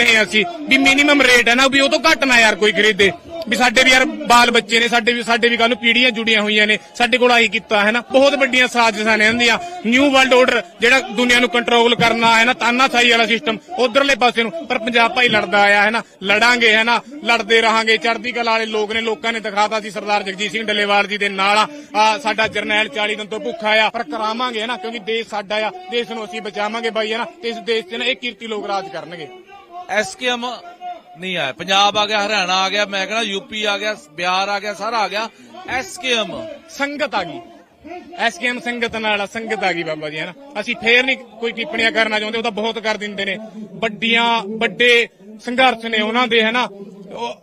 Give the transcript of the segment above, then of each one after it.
ਰਹੇ ਹਾਂ ਅਸੀਂ, ਵੀ ਮਿਨੀਮਮ ਰੇਟ ਹੈ ਨਾ, ਵੀ ਉਹ ਤੋਂ ਘੱਟ ਨਾ ਯਾਰ ਕੋਈ ਖਰੀਦੇ। ਵੀ ਸਾਡੇ ਵੀ ਯਾਰ ਬਾਲ ਬੱਚੇ ਨੇ, ਸਾਡੇ ਵੀ ਸਾਡੇ ਵੀ ਕੱਲ ਨੂੰ ਪੀੜ੍ਹੀਆਂ ਜੁੜੀਆਂ ਹੋਈਆਂ ਨੇ, ਸਾਡੇ ਕੋਲ ਆਹੀ ਕੀਤਾ, ਹੈ ਨਾ। ਬਹੁਤ ਵੱਡੀਆਂ ਸਾਜ਼ਿਸ਼ਾਂ ਨੇ ਹੁੰਦੀਆਂ ਨਿਊ ਵਰਲਡ ਆਰਡਰ ਜਿਹੜਾ ਦੁਨੀਆ ਨੂੰ ਕੰਟਰੋਲ ਕਰਨਾ ਹੈ ਨਾ, ਤਾਨਾਸ਼ਾਹੀ ਵਾਲਾ ਸਿਸਟਮ ਉਧਰਲੇ ਪਾਸੇ ਨੂੰ। ਪਰ ਪੰਜਾਬ ਭਾਈ ਲੜਦਾ ਆਇਆ, ਹੈ ਨਾ। ਲੜਾਂਗੇ, ਹੈ ਨਾ। ਲੜਦੇ ਰਹਾਂਗੇ। ਚੜ੍ਹਦੀ ਕਲਾ ਵਾਲੇ ਲੋਕ ਨੇ, ਲੋਕਾਂ ਨੇ ਦਿਖਾਤਾ ਸੀ ਸਰਦਾਰ ਜਗਜੀਤ ਸਿੰਘ ਡੱਲੇਵਾਲ ਜੀ ਦੇ ਨਾਲ। ਆ, ਸਾਡਾ ਜਰਨੈਲ 40 ਦਿਨ ਤੋਂ ਭੁੱਖਾ ਆ, ਪਰ ਕਰਾਵਾਂਗੇ, ਹੈ ਨਾ। ਕਿਉਂਕਿ ਦੇਸ਼ ਸਾਡਾ ਆ, ਦੇਸ਼ ਨੂੰ ਅਸੀਂ ਬਚਾਵਾਂਗੇ ਬਾਈ, ਹੈ ਨਾ। ਇਸ ਦੇਸ਼ 'ਚ ਨਾ ਇਹ ਕੀਰਤੀ ਲੋਕ ਰਾਜ ਕਰਨਗੇ। ਐਸਕੇਐਮ ਨਹੀਂ ਆਇਆ। ਪੰਜਾਬ ਆ ਗਿਆ, ਹਰਿਆਣਾ ਆ ਗਿਆ, ਮੈਂ ਕਹਿੰਦਾ ਯੂਪੀ ਆ ਗਿਆ, ਬਿਹਾਰ ਆ ਗਿਆ, ਸਾਰਾ ਆ ਗਿਆ। ਐਸਕੇਐਮ ਸੰਗਤ ਆ ਗਈ। ਐਸਕੇਐਮ ਸੰਗਤ ਨਾਲ ਸੰਗਤ ਆ ਗਈ ਬਾਬਾ ਜੀ, ਹਨਾ। ਅਸੀਂ ਫੇਰ ਨਹੀਂ ਕੋਈ ਟਿੱਪਣੀਆਂ ਕਰਨਾ ਚਾਹੁੰਦੇ, ਉਹ ਤਾਂ ਬਹੁਤ ਕਰ ਦਿੰਦੇ ਨੇ। ਵੱਡੀਆਂ, ਵੱਡੇ ਸੰਘਰਸ਼ ਨੇ ਉਹਨਾਂ ਦੇ, ਹਨਾ।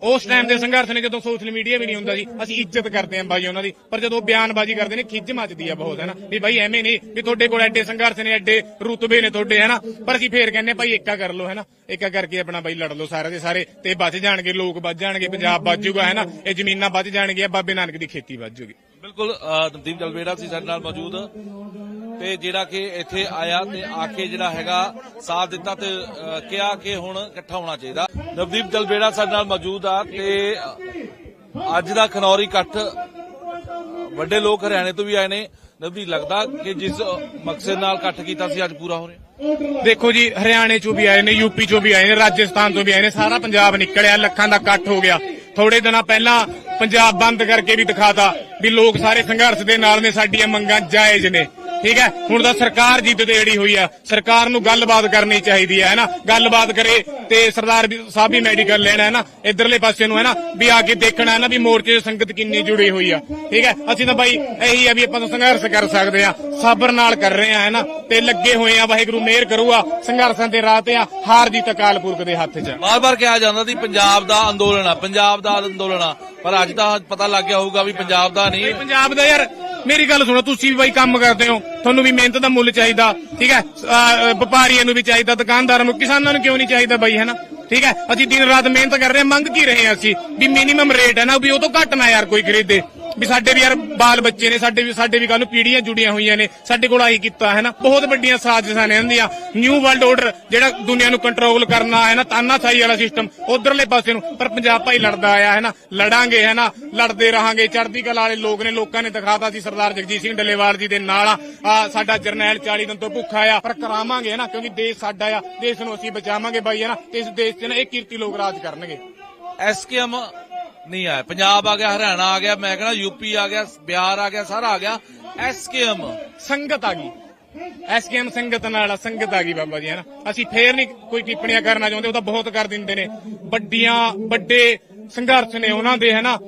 ਉਸ ਟਾਈਮ ਦੇ ਸੰਘਰਸ਼ ਨੇ ਜਦੋਂ ਸੋਸ਼ਲ ਮੀਡੀਆ ਵੀ ਨਹੀਂ ਹੁੰਦਾ ਸੀ, ਅਸੀਂ ਇੱਜ਼ਤ ਕਰਦੇ ਆਂ ਬਾਈ ਉਹਨਾਂ ਦੀ। ਪਰ ਜਦੋਂ ਬਿਆਨਬਾਜ਼ੀ ਕਰਦੇ ਨੇ ਖਿੱਚ ਮੱਚਦੀ ਆ ਬਹੁਤ, ਹਨਾ? ਵੀ ਬਾਈ ਐਵੇਂ ਨਹੀਂ, ਵੀ ਤੁਹਾਡੇ ਕੋਲ ਐਡੇ ਸੰਘਰਸ਼ ਨੇ, ਐਡੇ ਰੁਤਬੇ ਨੇ ਤੁਹਾਡੇ, ਹਨਾ? ਪਰ ਅਸੀਂ ਫੇਰ ਕਹਿੰਨੇ ਭਾਈ ਏਕਾ ਕਰ ਲਓ, ਹਨਾ? ਏਕਾ ਕਰਕੇ ਆਪਣਾ ਬਾਈ ਲੜ ਲਓ ਸਾਰੇ ਦੇ ਸਾਰੇ, ਤੇ ਬਚ ਜਾਣਗੇ, ਲੋਕ ਬਚ ਜਾਣਗੇ, ਪੰਜਾਬ ਬਚ ਜਾਊਗਾ, ਹਨਾ? ਇਹ ਜ਼ਮੀਨਾਂ ਬਚ ਜਾਣਗੀਆਂ, ਬਾਬੇ ਨਾਨਕ ਦੀ ਖੇਤੀ ਬਚ ਜਾਊਗੀ। ਬਿਲਕੁਲ ਅਹ, ਨਵਦੀਪ ਜਲਵੇੜਾ ਸੀ ਸਾਡੇ ਨਾਲ ਮੌਜੂਦ। ਤੇ ਜਿਹੜਾ ਕਿ ਇੱਥੇ ਆਇਆ ਤੇ ਆ ਕੇ ਜਿਹੜਾ ਹੈਗਾ ਸਾਥ ਦਿੱਤਾ ਤੇ ਕਿਹਾ ਕਿ ਹੁਣ ਇਕੱਠਾ ਹੋਣਾ ਚਾਹੀਦਾ। ਨਵਦੀਪ ਜਲਵੇੜਾ ਸਾਡੇ ਨਾਲ ਮੌਜੂਦ ਆ ਤੇ ਅੱਜ ਦਾ ਖਨੌਰੀ ਇਕੱਠ ਵੱਡੇ ਲੋਕ ਹਰਿਆਣੇ ਤੋਂ ਵੀ ਆਏ ਨੇ। ਨਵਦੀਪ ਲੱਗਦਾ ਕਿ ਜਿਸ ਮਕਸਦ ਨਾਲ ਇਕੱਠ ਕੀਤਾ ਸੀ ਅੱਜ ਪੂਰਾ ਹੋ ਰਿਹਾ? ਦੇਖੋ ਜੀ, ਹਰਿਆਣੇ ਚੋਂ ਵੀ ਆਏ ਨੇ, ਯੂਪੀ ਚੋਂ ਵੀ ਆਏ ਨੇ, ਰਾਜਸਥਾਨ ਤੋਂ ਵੀ ਆਏ ਨੇ, ਸਾਰਾ ਪੰਜਾਬ ਨਿਕਲਿਆ, ਲੱਖਾਂ ਦਾ ਇਕੱਠ ਹੋ ਗਿਆ। ਥੋੜੇ ਦਿਨਾਂ ਪਹਿਲਾਂ ਪੰਜਾਬ ਬੰਦ ਕਰਕੇ ਵੀ ਦਿਖਾਤਾ ਵੀ ਲੋਕ ਸਾਰੇ ਸੰਘਰਸ਼ ਦੇ ਨਾਲ ਨੇ, ਸਾਡੀਆਂ ਮੰਗਾਂ ਜਾਇਜ਼ ਨੇ। ਠੀਕ ਹੈ? ਹੁਣ ਤਾਂ ਸਰਕਾਰ ਜਿੱਦ ਤੇ ਅੜੀ ਹੋਈ ਆ। ਸਰਕਾਰ ਨੂੰ ਗੱਲਬਾਤ ਕਰਨੀ ਚਾਹੀਦੀ ਹੈ ਨਾ? ਗੱਲਬਾਤ ਕਰੇ ਤੇ ਸਰਦਾਰ ਸਾਹਿਬ ਵੀ ਮੈਡੀਕਲ ਲੈਣਾ ਹੈ ਨਾ? ਇਧਰਲੇ ਪਾਸੇ ਨੂੰ ਹੈ ਨਾ? ਵੀ ਆ ਕੇ ਦੇਖਣਾ ਹੈ ਨਾ? ਵੀ ਮੋਰਚੇ 'ਚ ਸੰਗਤ ਕਿੰਨੀ ਜੁੜੀ ਹੋਈ ਆ। ਠੀਕ ਹੈ? ਅਸੀਂ ਤਾਂ ਬਾਈ ਇਹੀ ਆ ਵੀ ਆਪਾਂ ਤਾਂ ਸੰਘਰਸ਼ ਕਰ ਸਕਦੇ ਆ। ਸਬਰ ਨਾਲ ਕਰ ਰਹੇ ਆ ਹੈ ਨਾ? ਤੇ ਲੱਗੇ ਹੋਏ ਆ ਵਾਹਿਗੁਰੂ ਮਿਹਰ ਕਰੂਗਾ। ਸੰਘਰਸ਼ਾਂ ਦੇ ਰਾਹ ਤੇ ਆ ਹਾਰ ਦੀ ਤਕਾਲ ਪੁਰਖ ਦੇ ਹੱਥ 'ਚ। ਬਾਰ-ਬਾਰ ਕਿਹਾ ਜਾਂਦਾ ਸੀ ਪੰਜਾਬ ਦਾ ਅੰਦੋਲਨ ਆ ਪੰਜਾਬ ਦਾ ਅੰਦੋਲਨ ਆ। ਪਰ ਅੱਜ ਤਾਂ ਪਤਾ ਲੱਗ ਗਿਆ ਹੋਊਗਾ ਵੀ ਪੰਜਾਬ ਦਾ ਨਹੀਂ ਪੰਜਾਬ ਦਾ ਯਾਰ ਮੇਰੀ ਗੱਲ ਸੁਣੋ, ਤੁਸੀਂ ਵੀ ਬਾਈ ਕੰਮ ਕਰਦੇ ਹੋ। ਤੁਹਾਨੂੰ ਵੀ ਮਿਹਨਤ ਦਾ ਮੁੱਲ ਚਾਹੀਦਾ, ਠੀਕ ਹੈ? ਵਪਾਰੀਆਂ ਨੂੰ ਵੀ ਚਾਹੀਦਾ, ਦੁਕਾਨਦਾਰਾਂ ਨੂੰ, ਕਿਸਾਨਾਂ ਨੂੰ ਕਿਉਂ ਨਹੀਂ ਚਾਹੀਦਾ ਬਾਈ ਹੈਨਾ ਠੀਕ ਹੈ? ਅਸੀਂ ਦਿਨ ਰਾਤ ਮਿਹਨਤ ਕਰ ਰਹੇ ਹਾਂ, ਮੰਗ ਕੀ ਰਹੇ ਹਾਂ ਅਸੀਂ? ਵੀ ਮਿਨੀਮਮ ਰੇਟ ਹੈ ਨਾ, ਵੀ ਉਹ ਤੋਂ ਘੱਟ ਨਾ ਯਾਰ ਕੋਈ ਖਰੀਦੇ। ਵੀ ਸਾਡੇ ਵੀ ਯਾਰ ਬਾਲ ਬੱਚੇ ਨੇ, ਸਾਡੇ ਵੀ ਸਾਡੇ ਵੀ ਕੱਲ ਨੂੰ ਪੀੜ੍ਹੀਆਂ ਜੁੜੀਆਂ ਹੋਈਆਂ ਨੇ। ਸਾਡੇ ਕੋਲ ਆਹੀ ਕੀਤਾ ਹੈ ਨਾ। ਬਹੁਤ ਵੱਡੀਆਂ ਸਾਜ਼ਿਸ਼ਾਂ ਨੇ ਹੁੰਦੀਆਂ ਨਿਊ ਵਰਲਡ ਆਰਡਰ ਜਿਹੜਾ ਦੁਨੀਆ ਨੂੰ ਕੰਟਰੋਲ ਕਰਨਾ ਹੈ ਨਾ, ਤਾਨਾਸ਼ਾਹੀ ਵਾਲਾ ਸਿਸਟਮ ਉਧਰਲੇ ਪਾਸੇ ਨੂੰ। ਪਰ ਪੰਜਾਬ ਭਾਈ ਲੜਦਾ ਆਇਆ ਹੈ ਨਾ। ਲੜਾਂਗੇ ਹੈ ਨਾ। ਲੜਦੇ ਰਹਾਂਗੇ। ਚੜ੍ਹਦੀ ਕਲਾ ਵਾਲੇ ਲੋਕ ਨੇ, ਲੋਕਾਂ ਨੇ ਦਿਖਾਤਾ ਸੀ ਸਰਦਾਰ ਜਗਜੀਤ ਸਿੰਘ ਡੱਲੇਵਾਲ ਜੀ ਦੇ ਨਾਲ। ਆ ਸਾਡਾ ਜਰਨੈਲ 40 ਦਿਨ ਤੋਂ ਭੁੱਖਾ ਆ। ਪਰ ਕਰਾਵਾਂਗੇ ਹੈ ਨਾ, ਕਿਉਂਕਿ ਦੇਸ਼ ਸਾਡਾ ਆ। ਦੇਸ਼ ਨੂੰ ਅਸੀਂ ਬਚਾਵਾਂਗੇ ਬਾਈ, ਹੈ ਨਾ। ਇਸ ਦੇਸ਼ 'ਚ ਨਾ ਇਹ ਕੀਰਤੀ ਲੋਕ ਰਾਜ ਕਰਨਗੇ। ਐਸਕੇਐਮ ਨਹੀਂ ਆਇਆ। ਪੰਜਾਬ ਆ ਗਿਆ, ਹਰਿਆਣਾ ਆ ਗਿਆ, ਮੈਂ ਕਹਿੰਦਾ ਯੂਪੀ ਆ ਗਿਆ, ਬਿਹਾਰ ਆ ਗਿਆ, ਸਾਰਾ ਆ ਗਿਆ। ਐਸਕੇਐਮ। ਸੰਗਤ ਆ ਗਈ। ਐਸਕੇਐਮ ਸੰਗਤ ਨਾਲ ਸੰਗਤ ਆ ਗਈ ਬਾਬਾ ਜੀ, ਹਨਾ? ਅਸੀਂ ਫੇਰ ਨਹੀਂ ਕੋਈ ਟਿੱਪਣੀਆਂ ਕਰਨਾ ਚਾਹੁੰਦੇ, ਉਹ ਤਾਂ ਬਹੁਤ ਕਰ ਦਿੰਦੇ ਨੇ। ਵੱਡੀਆਂ, ਵੱਡੇ ਸੰਘਰਸ਼ ਨੇ ਉਹਨਾਂ ਦੇ, ਹਨਾ?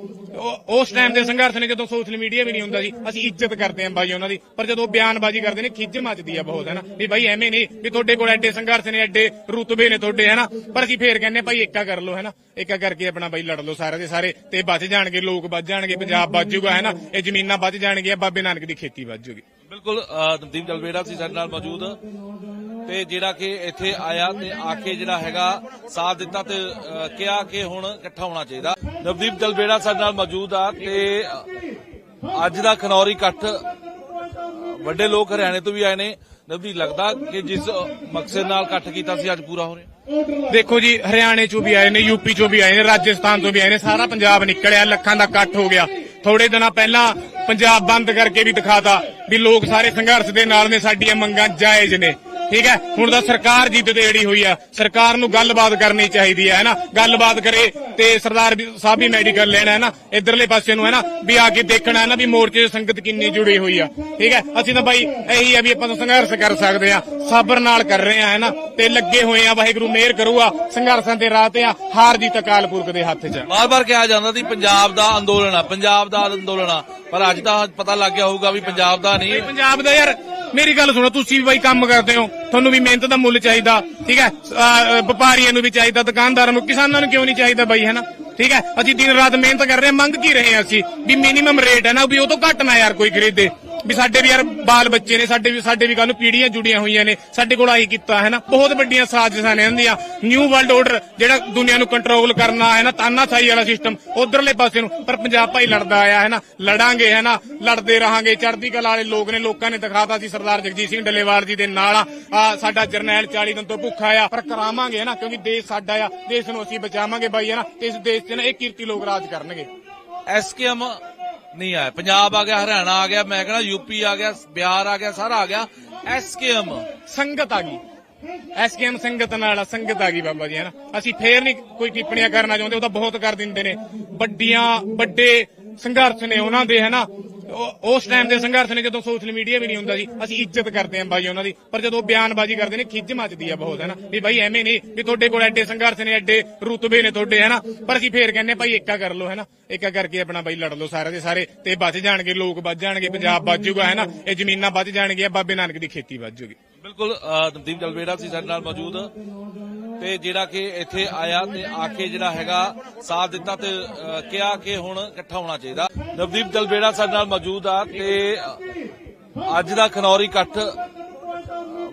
ਉਸ ਟਾਈਮ ਦੇ ਸੰਘਰਸ਼ ਨੇ ਜਦੋਂ ਸੋਸ਼ਲ ਮੀਡੀਆ ਵੀ ਨਹੀਂ ਹੁੰਦਾ ਸੀ, ਅਸੀਂ ਇੱਜ਼ਤ ਕਰਦੇ ਆਂ ਬਾਈ ਉਹਨਾਂ ਦੀ। ਪਰ ਜਦੋਂ ਬਿਆਨਬਾਜ਼ੀ ਕਰਦੇ ਨੇ ਖਿੱਚ ਮੱਚਦੀ ਆ ਬਹੁਤ, ਹਨਾ? ਵੀ ਬਾਈ ਐਵੇਂ ਨਹੀਂ, ਵੀ ਤੁਹਾਡੇ ਕੋਲ ਐਡੇ ਸੰਘਰਸ਼ ਨੇ, ਐਡੇ ਰੁਤਬੇ ਨੇ ਤੁਹਾਡੇ, ਹਨਾ? ਪਰ ਅਸੀਂ ਫੇਰ ਕਹਿੰਨੇ ਭਾਈ ਏਕਾ ਕਰ ਲਓ, ਹਨਾ? ਏਕਾ ਕਰਕੇ ਆਪਣਾ ਬਾਈ ਲੜ ਲਓ ਸਾਰੇ ਦੇ ਸਾਰੇ। ਤੇ ਬਚ ਜਾਣਗੇ, ਲੋਕ ਬਚ ਜਾਣਗੇ, ਪੰਜਾਬ ਬਚ ਜਾਊਗਾ, ਹਨਾ? ਇਹ ਜ਼ਮੀਨਾਂ ਬਚ ਜਾਣਗੀਆਂ, ਬਾਬੇ ਨਾਨਕ ਦੀ ਖੇਤੀ ਬਚ ਜਾਊਗੀ। ਬਿਲਕੁਲ ਅਹ, ਨਵਦੀਪ ਜਲਵੇੜਾ ਸੀ ਸਾਡੇ ਨਾਲ ਮੌਜੂਦ ਤੇ ਜਿਹੜਾ ਕਿ ਇੱਥੇ ਆਇਆ ਤੇ ਆ ਕੇ ਜਿਹੜਾ ਹੈਗਾ ਸਾਥ ਦਿੱਤਾ ਤੇ ਕਿਹਾ ਕਿ ਹੁਣ ਇਕੱਠਾ ਹੋਣਾ ਚਾਹੀਦਾ। ਨਵਦੀਪ ਜਲਵੇੜਾ ਸਾਡੇ ਨਾਲ ਮੌਜੂਦ ਆ ਤੇ ਅੱਜ ਦਾ ਖਨੌਰੀ ਇਕੱਠ ਵੱਡੇ ਲੋਕ ਹਰਿਆਣੇ ਤੋਂ ਵੀ ਆਏ ਨੇ। ਨਵਦੀਪ, ਲੱਗਦਾ ਕਿ ਜਿਸ ਮਕਸਦ ਨਾਲ ਇਕੱਠ ਕੀਤਾ ਸੀ, ਅੱਜ ਪੂਰਾ ਹੋ ਰਿਹਾ? ਦੇਖੋ ਜੀ, ਹਰਿਆਣੇ ਚੋਂ ਵੀ ਆਏ ਨੇ ਯੂਪੀ ਚੋਂ ਵੀ ਆਏ ਨੇ, ਰਾਜਸਥਾਨ ਤੋਂ ਵੀ ਆਏ ਨੇ, ਸਾਰਾ ਪੰਜਾਬ ਨਿਕਲਿਆ, ਲੱਖਾਂ ਦਾ ਇਕੱਠ ਹੋ ਗਿਆ। ਥੋੜੇ ਦਿਨਾਂ ਪਹਿਲਾਂ ਪੰਜਾਬ ਬੰਦ ਕਰਕੇ ਵੀ ਦਿਖਾਤਾ ਵੀ ਲੋਕ ਸਾਰੇ ਸੰਘਰਸ਼ ਦੇ ਨਾਲ ਨੇ, ਸਾਡੀਆਂ ਮੰਗਾਂ ਜਾਇਜ਼ ਨੇ। ਠੀਕ ਹੈ? ਹੁਣ ਤਾਂ ਸਰਕਾਰ ਜਿੱਦ ਤੇ ਅੜੀ ਹੋਈ ਆ ਸਰਕਾਰ ਨੂੰ ਗੱਲਬਾਤ ਕਰਨੀ ਚਾਹੀਦੀ ਹੈ ਨਾ ਗੱਲਬਾਤ ਕਰੇ ਤੇ ਸਰਦਾਰ ਸਾਹਿਬ ਵੀ ਮੈਡੀਕਲ ਲੈਣਾ ਹੈ ਨਾ ਇਧਰਲੇ ਪਾਸੇ ਨੂੰ ਹੈ ਨਾ ਵੀ ਆ ਕੇ ਦੇਖਣਾ ਹੈ ਨਾ ਵੀ ਮੋਰਚੇ 'ਚ ਸੰਗਤ ਕਿੰਨੀ ਜੁੜੀ ਹੋਈ ਆ ਠੀਕ ਹੈ? ਅਸੀਂ ਤਾਂ ਬਾਈ ਇਹੀ ਆ ਵੀ ਆਪਾਂ ਤਾਂ ਸੰਘਰਸ਼ ਕਰ ਸਕਦੇ ਆ ਸਬਰ ਨਾਲ ਕਰ ਰਹੇ ਆ ਹੈ ਨਾ ਤੇ ਲੱਗੇ ਹੋਏ ਆ ਵਾਹਿਗੁਰੂ ਮਿਹਰ ਕਰੂਗਾ ਸੰਘਰਸ਼ਾਂ ਦੇ ਰਾਹ ਤੇ ਆ ਹਾਰ ਦੀ ਤਕਾਲ ਪੁਰਖ ਦੇ ਹੱਥ 'ਚ। ਬਾਰ-ਬਾਰ ਕਿਹਾ ਜਾਂਦਾ ਸੀ ਪੰਜਾਬ ਦਾ ਅੰਦੋਲਨ ਆ ਪੰਜਾਬ ਦਾ ਅੰਦੋਲਨ ਆ ਪਰ ਅੱਜ ਤਾਂ ਪਤਾ ਲੱਗ ਗਿਆ ਹੋਊਗਾ ਵੀ ਪੰਜਾਬ ਦਾ ਨਹੀਂ। ਪੰਜਾਬ ਦਾ ਯਾਰ ਮੇਰੀ ਗੱਲ ਸੁਣੋ, ਤੁਸੀਂ ਵੀ ਬਾਈ ਕੰਮ ਕਰਦੇ ਹੋ। ਤੁਹਾਨੂੰ ਵੀ ਮਿਹਨਤ ਦਾ ਮੁੱਲ ਚਾਹੀਦਾ, ਠੀਕ ਹੈ? ਵਪਾਰੀਆਂ ਨੂੰ ਵੀ ਚਾਹੀਦਾ, ਦੁਕਾਨਦਾਰਾਂ ਨੂੰ, ਕਿਸਾਨਾਂ ਨੂੰ ਕਿਉਂ ਨਹੀਂ ਚਾਹੀਦਾ ਬਾਈ, ਹੈ ਨਾ? ਠੀਕ ਹੈ? ਅਸੀਂ ਦਿਨ ਰਾਤ ਮਿਹਨਤ ਕਰ ਰਹੇ ਹਾਂ, ਮੰਗ ਕੀ ਰਹੇ ਹਾਂ ਅਸੀਂ? ਵੀ ਮਿਨੀਮਮ ਰੇਟ ਹੈ ਨਾ, ਵੀ ਉਹ ਤੋਂ ਘੱਟ ਨਾ ਯਾਰ ਕੋਈ ਖਰੀਦੇ। ਵੀ ਸਾਡੇ ਵੀ ਯਾਰ ਬਾਲ ਬੱਚੇ ਨੇ, ਸਾਡੇ ਵੀ ਸਾਡੇ ਵੀ ਕੱਲ ਨੂੰ ਪੀੜ੍ਹੀਆਂ ਜੁੜੀਆਂ ਹੋਈਆਂ ਨੇ, ਸਾਡੇ ਕੋਲ ਆਹੀ ਕੀਤਾ ਹੈ ਨਾ। ਬਹੁਤ ਵੱਡੀਆਂ ਸਾਜ਼ਿਸ਼ਾਂ ਨੇ ਹੁੰਦੀਆਂ। ਨਿਊ ਵਰਲਡ ਆਰਡਰ ਜਿਹੜਾ ਦੁਨੀਆ ਨੂੰ ਕੰਟਰੋਲ ਕਰਨਾ ਹੈ ਨਾ, ਤਾਨਾਸ਼ਾਹੀ ਵਾਲਾ ਸਿਸਟਮ ਉਧਰਲੇ ਪਾਸੇ ਨੂੰ। ਪਰ ਪੰਜਾਬ ਭਾਈ ਲੜਦਾ ਆਇਆ ਹੈ ਨਾ, ਲੜਾਂਗੇ ਹੈ ਨਾ, ਲੜਦੇ ਰਹਾਂਗੇ। ਚੜ੍ਹਦੀ ਕਲਾ ਵਾਲੇ ਲੋਕ ਨੇ, ਲੋਕਾਂ ਨੇ ਦਿਖਾਤਾ ਸੀ ਸਰਦਾਰ ਜਗਜੀਤ ਸਿੰਘ ਡੱਲੇਵਾਲ ਜੀ ਦੇ ਨਾਲ ਆ। ਸਾਡਾ ਜਰਨੈਲ 40 ਦਿਨ ਤੋਂ ਭੁੱਖਾ ਆ, ਪਰ ਕਰਾਵਾਂਗੇ ਹੈ ਨਾ, ਕਿਉਂਕਿ ਦੇਸ਼ ਸਾਡਾ ਆ, ਦੇਸ਼ ਨੂੰ ਅਸੀਂ ਬਚਾਵਾਂਗੇ ਬਾਈ, ਹੈ ਨਾ। ਇਸ ਦੇਸ਼ 'ਚ ਨਾ ਇਹ ਕੀਰਤੀ ਲੋਕ ਰਾਜ ਕਰਨਗੇ। ਐਸਕੇਐਮ ਨਹੀਂ ਆਇਆ। ਪੰਜਾਬ ਆ ਗਿਆ, ਹਰਿਆਣਾ ਆ ਗਿਆ, ਮੈਂ ਕਹਿੰਦਾ ਯੂਪੀ ਆ ਗਿਆ, ਬਿਹਾਰ ਆ ਗਿਆ, ਸਾਰਾ ਆ ਗਿਆ। ਐਸਕੇਐਮ ਸੰਗਤ ਆ ਗਈ। ਐਸਕੇਐਮ ਸੰਗਤ ਨਾਲ ਸੰਗਤ ਆ ਗਈ ਬਾਬਾ ਜੀ ਹਨਾ ਅਸੀਂ ਫੇਰ ਨਹੀਂ ਕੋਈ ਟਿੱਪਣੀਆਂ ਕਰਨਾ ਚਾਹੁੰਦੇ, ਉਹ ਤਾਂ ਬਹੁਤ ਕਰ ਦਿੰਦੇ ਨੇ। ਵੱਡੀਆਂ, ਵੱਡੇ ਸੰਘਰਸ਼ ਨੇ ਉਹਨਾਂ ਦੇ, ਹਨਾ? ਉਸ ਟਾਈਮ ਦੇ ਸੰਘਰਸ਼ ਨੇ ਜਦੋਂ ਸੋਸ਼ਲ ਮੀਡੀਆ ਵੀ ਨਹੀਂ ਹੁੰਦਾ ਸੀ ਅਸੀਂ ਇੱਜ਼ਤ ਕਰਦੇ ਆਂ ਬਾਈ ਉਹਨਾਂ ਦੀ। ਪਰ ਜਦੋਂ ਬਿਆਨਬਾਜ਼ੀ ਕਰਦੇ ਨੇ ਖਿੱਚ ਮੱਚਦੀ ਆ ਬਹੁਤ, ਹਨਾ? ਵੀ ਬਾਈ ਐਵੇਂ ਨਹੀਂ, ਵੀ ਤੁਹਾਡੇ ਕੋਲ ਐਡੇ ਸੰਘਰਸ਼ ਨੇ, ਐਡੇ ਰੁਤਬੇ ਨੇ ਤੁਹਾਡੇ, ਹਨਾ? ਪਰ ਅਸੀਂ ਫੇਰ ਕਹਿੰਨੇ ਭਾਈ ਏਕਾ ਕਰ ਲਓ, ਹਨਾ? ਏਕਾ ਕਰਕੇ ਆਪਣਾ ਬਾਈ ਲੜ ਲਓ ਸਾਰੇ ਦੇ ਸਾਰੇ, ਤੇ ਬਚ ਜਾਣਗੇ, ਲੋਕ ਬਚ ਜਾਣਗੇ, ਪੰਜਾਬ ਬਚ ਜਾਊਗਾ, ਹਨਾ? ਇਹ ਜ਼ਮੀਨਾਂ ਬਚ ਜਾਣਗੀਆਂ, ਬਾਬੇ ਨਾਨਕ ਦੀ ਖੇਤੀ ਬਚ ਜਾਊਗੀ। ਬਿਲਕੁਲ ਅਹ ਨਵਦੀਪ ਜਲਵੇੜਾ ਸੀ ਸਾਡੇ ਨਾਲ ਮੌਜੂਦ। ਤੇ ਜਿਹੜਾ ਕਿ ਇੱਥੇ ਆਇਆ ਤੇ ਆ ਕੇ ਜਿਹੜਾ ਹੈਗਾ, ਸਾਥ ਦਿੱਤਾ ਤੇ ਕਿਹਾ ਕਿ ਹੁਣ ਇਕੱਠਾ ਹੋਣਾ ਚਾਹੀਦਾ। ਨਵਦੀਪ ਜਲਵੇੜਾ ਸਾਡੇ ਨਾਲ ਮੌਜੂਦ ਆ ਤੇ ਅੱਜ ਦਾ ਖਨੌਰੀ ਇਕੱਠ,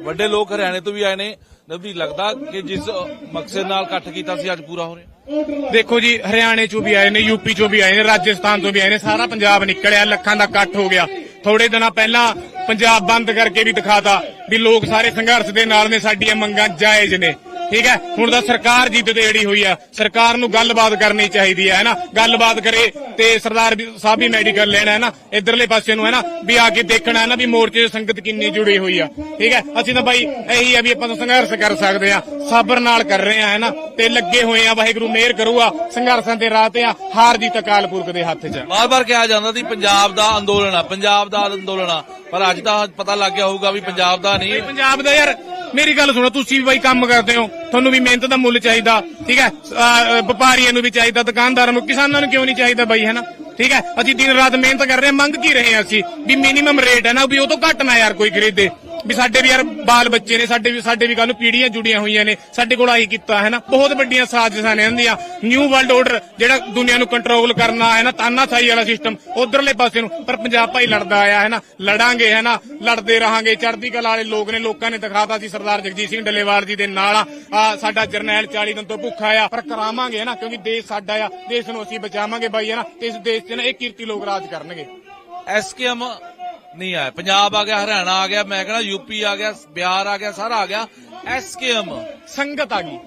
ਵੱਡੇ ਲੋਕ ਹਰਿਆਣੇ ਤੋਂ ਵੀ ਆਏ ਨੇ। ਨਵਦੀਪ ਲੱਗਦਾ ਕਿ ਜਿਸ ਮਕਸਦ ਨਾਲ ਇਕੱਠ ਕੀਤਾ ਸੀ, ਅੱਜ ਪੂਰਾ ਹੋ ਰਿਹਾ? ਦੇਖੋ ਜੀ, ਹਰਿਆਣੇ ਚੋਂ ਵੀ ਆਏ ਨੇ, ਯੂਪੀ ਚੋਂ ਵੀ ਆਏ ਨੇ, ਰਾਜਸਥਾਨ ਤੋਂ ਵੀ ਆਏ ਨੇ, ਸਾਰਾ ਪੰਜਾਬ ਨਿਕਲਿਆ, ਲੱਖਾਂ ਦਾ ਇਕੱਠ ਹੋ ਗਿਆ। ਥੋੜੇ ਦਿਨਾਂ ਪਹਿਲਾਂ ਪੰਜਾਬ ਬੰਦ ਕਰਕੇ ਵੀ ਦਿਖਾਤਾ ਵੀ ਲੋਕ ਸਾਰੇ ਸੰਘਰਸ਼ ਦੇ ਨਾਲ ਨੇ, ਸਾਡੀਆਂ ਮੰਗਾਂ ਜਾਇਜ਼ ਨੇ। ਠੀਕ ਹੈ? ਹੁਣ ਤਾਂ ਸਰਕਾਰ ਜਿੱਦ ਤੇ ਅੜੀ ਹੋਈ ਆ। ਸਰਕਾਰ ਨੂੰ ਗੱਲਬਾਤ ਕਰਨੀ ਚਾਹੀਦੀ ਹੈ ਨਾ? ਗੱਲਬਾਤ ਕਰੇ ਤੇ ਸਰਦਾਰ ਸਾਹਿਬ ਵੀ ਮੈਡੀਕਲ ਲੈਣਾ ਹੈ ਨਾ? ਇਧਰਲੇ ਪਾਸੇ ਨੂੰ ਹੈ ਨਾ? ਵੀ ਆ ਕੇ ਦੇਖਣਾ ਹੈ ਨਾ? ਵੀ ਮੋਰਚੇ ਸੰਗਤ ਕਿੰਨੀ ਜੁੜੀ ਹੋਈ ਆ। ਠੀਕ ਹੈ? ਅਸੀਂ ਤਾਂ ਬਾਈ ਇਹੀ ਆ ਵੀ ਆਪਾਂ ਤਾਂ ਸੰਘਰਸ਼ ਕਰ ਸਕਦੇ ਆ। ਸਬਰ ਨਾਲ ਕਰ ਰਹੇ ਆ ਹੈ ਨਾ? ਤੇ ਲੱਗੇ ਹੋਏ ਆ ਵਾਹਿਗੁਰੂ ਮਿਹਰ ਕਰੂਗਾ। ਸੰਘਰਸ਼ਾਂ ਦੇ ਰਾਹ ਤੇ ਆ ਹਾਰ ਦੀ ਅਕਾਲ ਪੁਰਖ ਦੇ ਹੱਥ 'ਚ। ਬਾਰ-ਬਾਰ ਕਿਹਾ ਜਾਂਦਾ ਸੀ ਪੰਜਾਬ ਦਾ ਅੰਦੋਲਨ ਆ ਪੰਜਾਬ ਦਾ ਅੰਦੋਲਨ ਆ। ਪਰ ਅੱਜ ਤਾਂ ਪਤਾ ਲੱਗ ਗਿਆ ਹੋਊਗਾ ਵੀ ਪੰਜਾਬ ਦਾ ਨਹੀਂ ਪੰਜਾਬ ਦਾ ਯਾਰ ਮੇਰੀ ਗੱਲ ਸੁਣੋ, ਤੁਸੀਂ ਵੀ ਬਾਈ ਕੰਮ ਕਰਦੇ ਹੋ। ਤੁਹਾਨੂੰ ਵੀ ਮਿਹਨਤ ਦਾ ਮੁੱਲ ਚਾਹੀਦਾ, ਠੀਕ ਹੈ? ਅਹ, ਵਪਾਰੀਆਂ ਨੂੰ ਵੀ ਚਾਹੀਦਾ, ਦੁਕਾਨਦਾਰਾਂ ਨੂੰ, ਕਿਸਾਨਾਂ ਨੂੰ ਕਿਉਂ ਨਹੀਂ ਚਾਹੀਦਾ ਬਾਈ, ਹੈ ਨਾ? ਠੀਕ ਹੈ? ਅਸੀਂ ਦਿਨ ਰਾਤ ਮਿਹਨਤ ਕਰ ਰਹੇ ਹਾਂ, ਮੰਗ ਕੀ ਰਹੇ ਹਾਂ ਅਸੀਂ? ਵੀ ਮਿਨੀਮਮ ਰੇਟ ਹੈ ਨਾ, ਵੀ ਉਹ ਤੋਂ ਘੱਟ ਨਾ ਯਾਰ ਕੋਈ ਖਰੀਦੇ। ਵੀ ਸਾਡੇ ਵੀ ਯਾਰ ਬਾਲ ਬੱਚੇ ਨੇ, ਸਾਡੇ ਵੀ ਸਾਡੇ ਵੀ ਕੱਲ ਨੂੰ ਪੀੜ੍ਹੀਆਂ ਜੁੜੀਆਂ ਹੋਈਆਂ ਨੇ, ਸਾਡੇ ਕੋਲ ਆਹੀ ਕੀਤਾ, ਹੈ ਨਾ? ਬਹੁਤ ਵੱਡੀਆਂ ਸਾਜ਼ਿਸ਼ਾਂ ਨੇ ਹੁੰਦੀਆਂ ਨਿਊ ਵਰਲਡ ਆਰਡਰ ਜਿਹੜਾ ਦੁਨੀਆ ਨੂੰ ਕੰਟਰੋਲ ਕਰਨਾ ਹੈ ਨਾ, ਤਾਨਾਸ਼ਾਹੀ ਵਾਲਾ ਸਿਸਟਮ ਉਧਰਲੇ ਪਾਸੇ ਨੂੰ। ਪਰ ਪੰਜਾਬ ਭਾਈ ਲੜਦਾ ਆਇਆ, ਹੈ ਨਾ? ਲੜਾਂਗੇ, ਹੈ ਨਾ? ਲੜਦੇ ਰਹਾਂਗੇ। ਚੜ੍ਹਦੀ ਕਲਾ ਵਾਲੇ ਲੋਕ ਨੇ, ਲੋਕਾਂ ਨੇ ਦਿਖਾਤਾ ਸੀ ਸਰਦਾਰ ਜਗਜੀਤ ਸਿੰਘ ਡੱਲੇਵਾਲ ਜੀ ਦੇ ਨਾਲ। ਆ ਸਾਡਾ ਜਰਨੈਲ 40 ਦਿਨ ਤੋਂ ਭੁੱਖਾ ਆ, ਪਰ ਕਰਾਵਾਂਗੇ, ਹੈ ਨਾ? ਕਿਉਂਕਿ ਦੇਸ਼ ਸਾਡਾ ਆ, ਦੇਸ਼ ਨੂੰ ਅਸੀਂ ਬਚਾਵਾਂਗੇ ਬਾਈ, ਹੈ ਨਾ? ਇਸ ਦੇਸ਼ 'ਚ ਨਾ ਇਹ ਕੀਰਤੀ ਲੋਕ ਰਾਜ ਕਰਨਗੇ। ਐਸਕੇਐਮ ਨਹੀਂ ਆਇਆ। ਪੰਜਾਬ ਆ ਗਿਆ, ਹਰਿਆਣਾ ਆ ਗਿਆ, ਮੈਂ ਕਹਿੰਦਾ ਯੂਪੀ ਆ ਗਿਆ, ਬਿਹਾਰ ਆ ਗਿਆ, ਸਾਰਾ ਆ ਗਿਆ। ਐਸਕੇਐਮ, ਸੰਗਤ ਆ ਗਈ।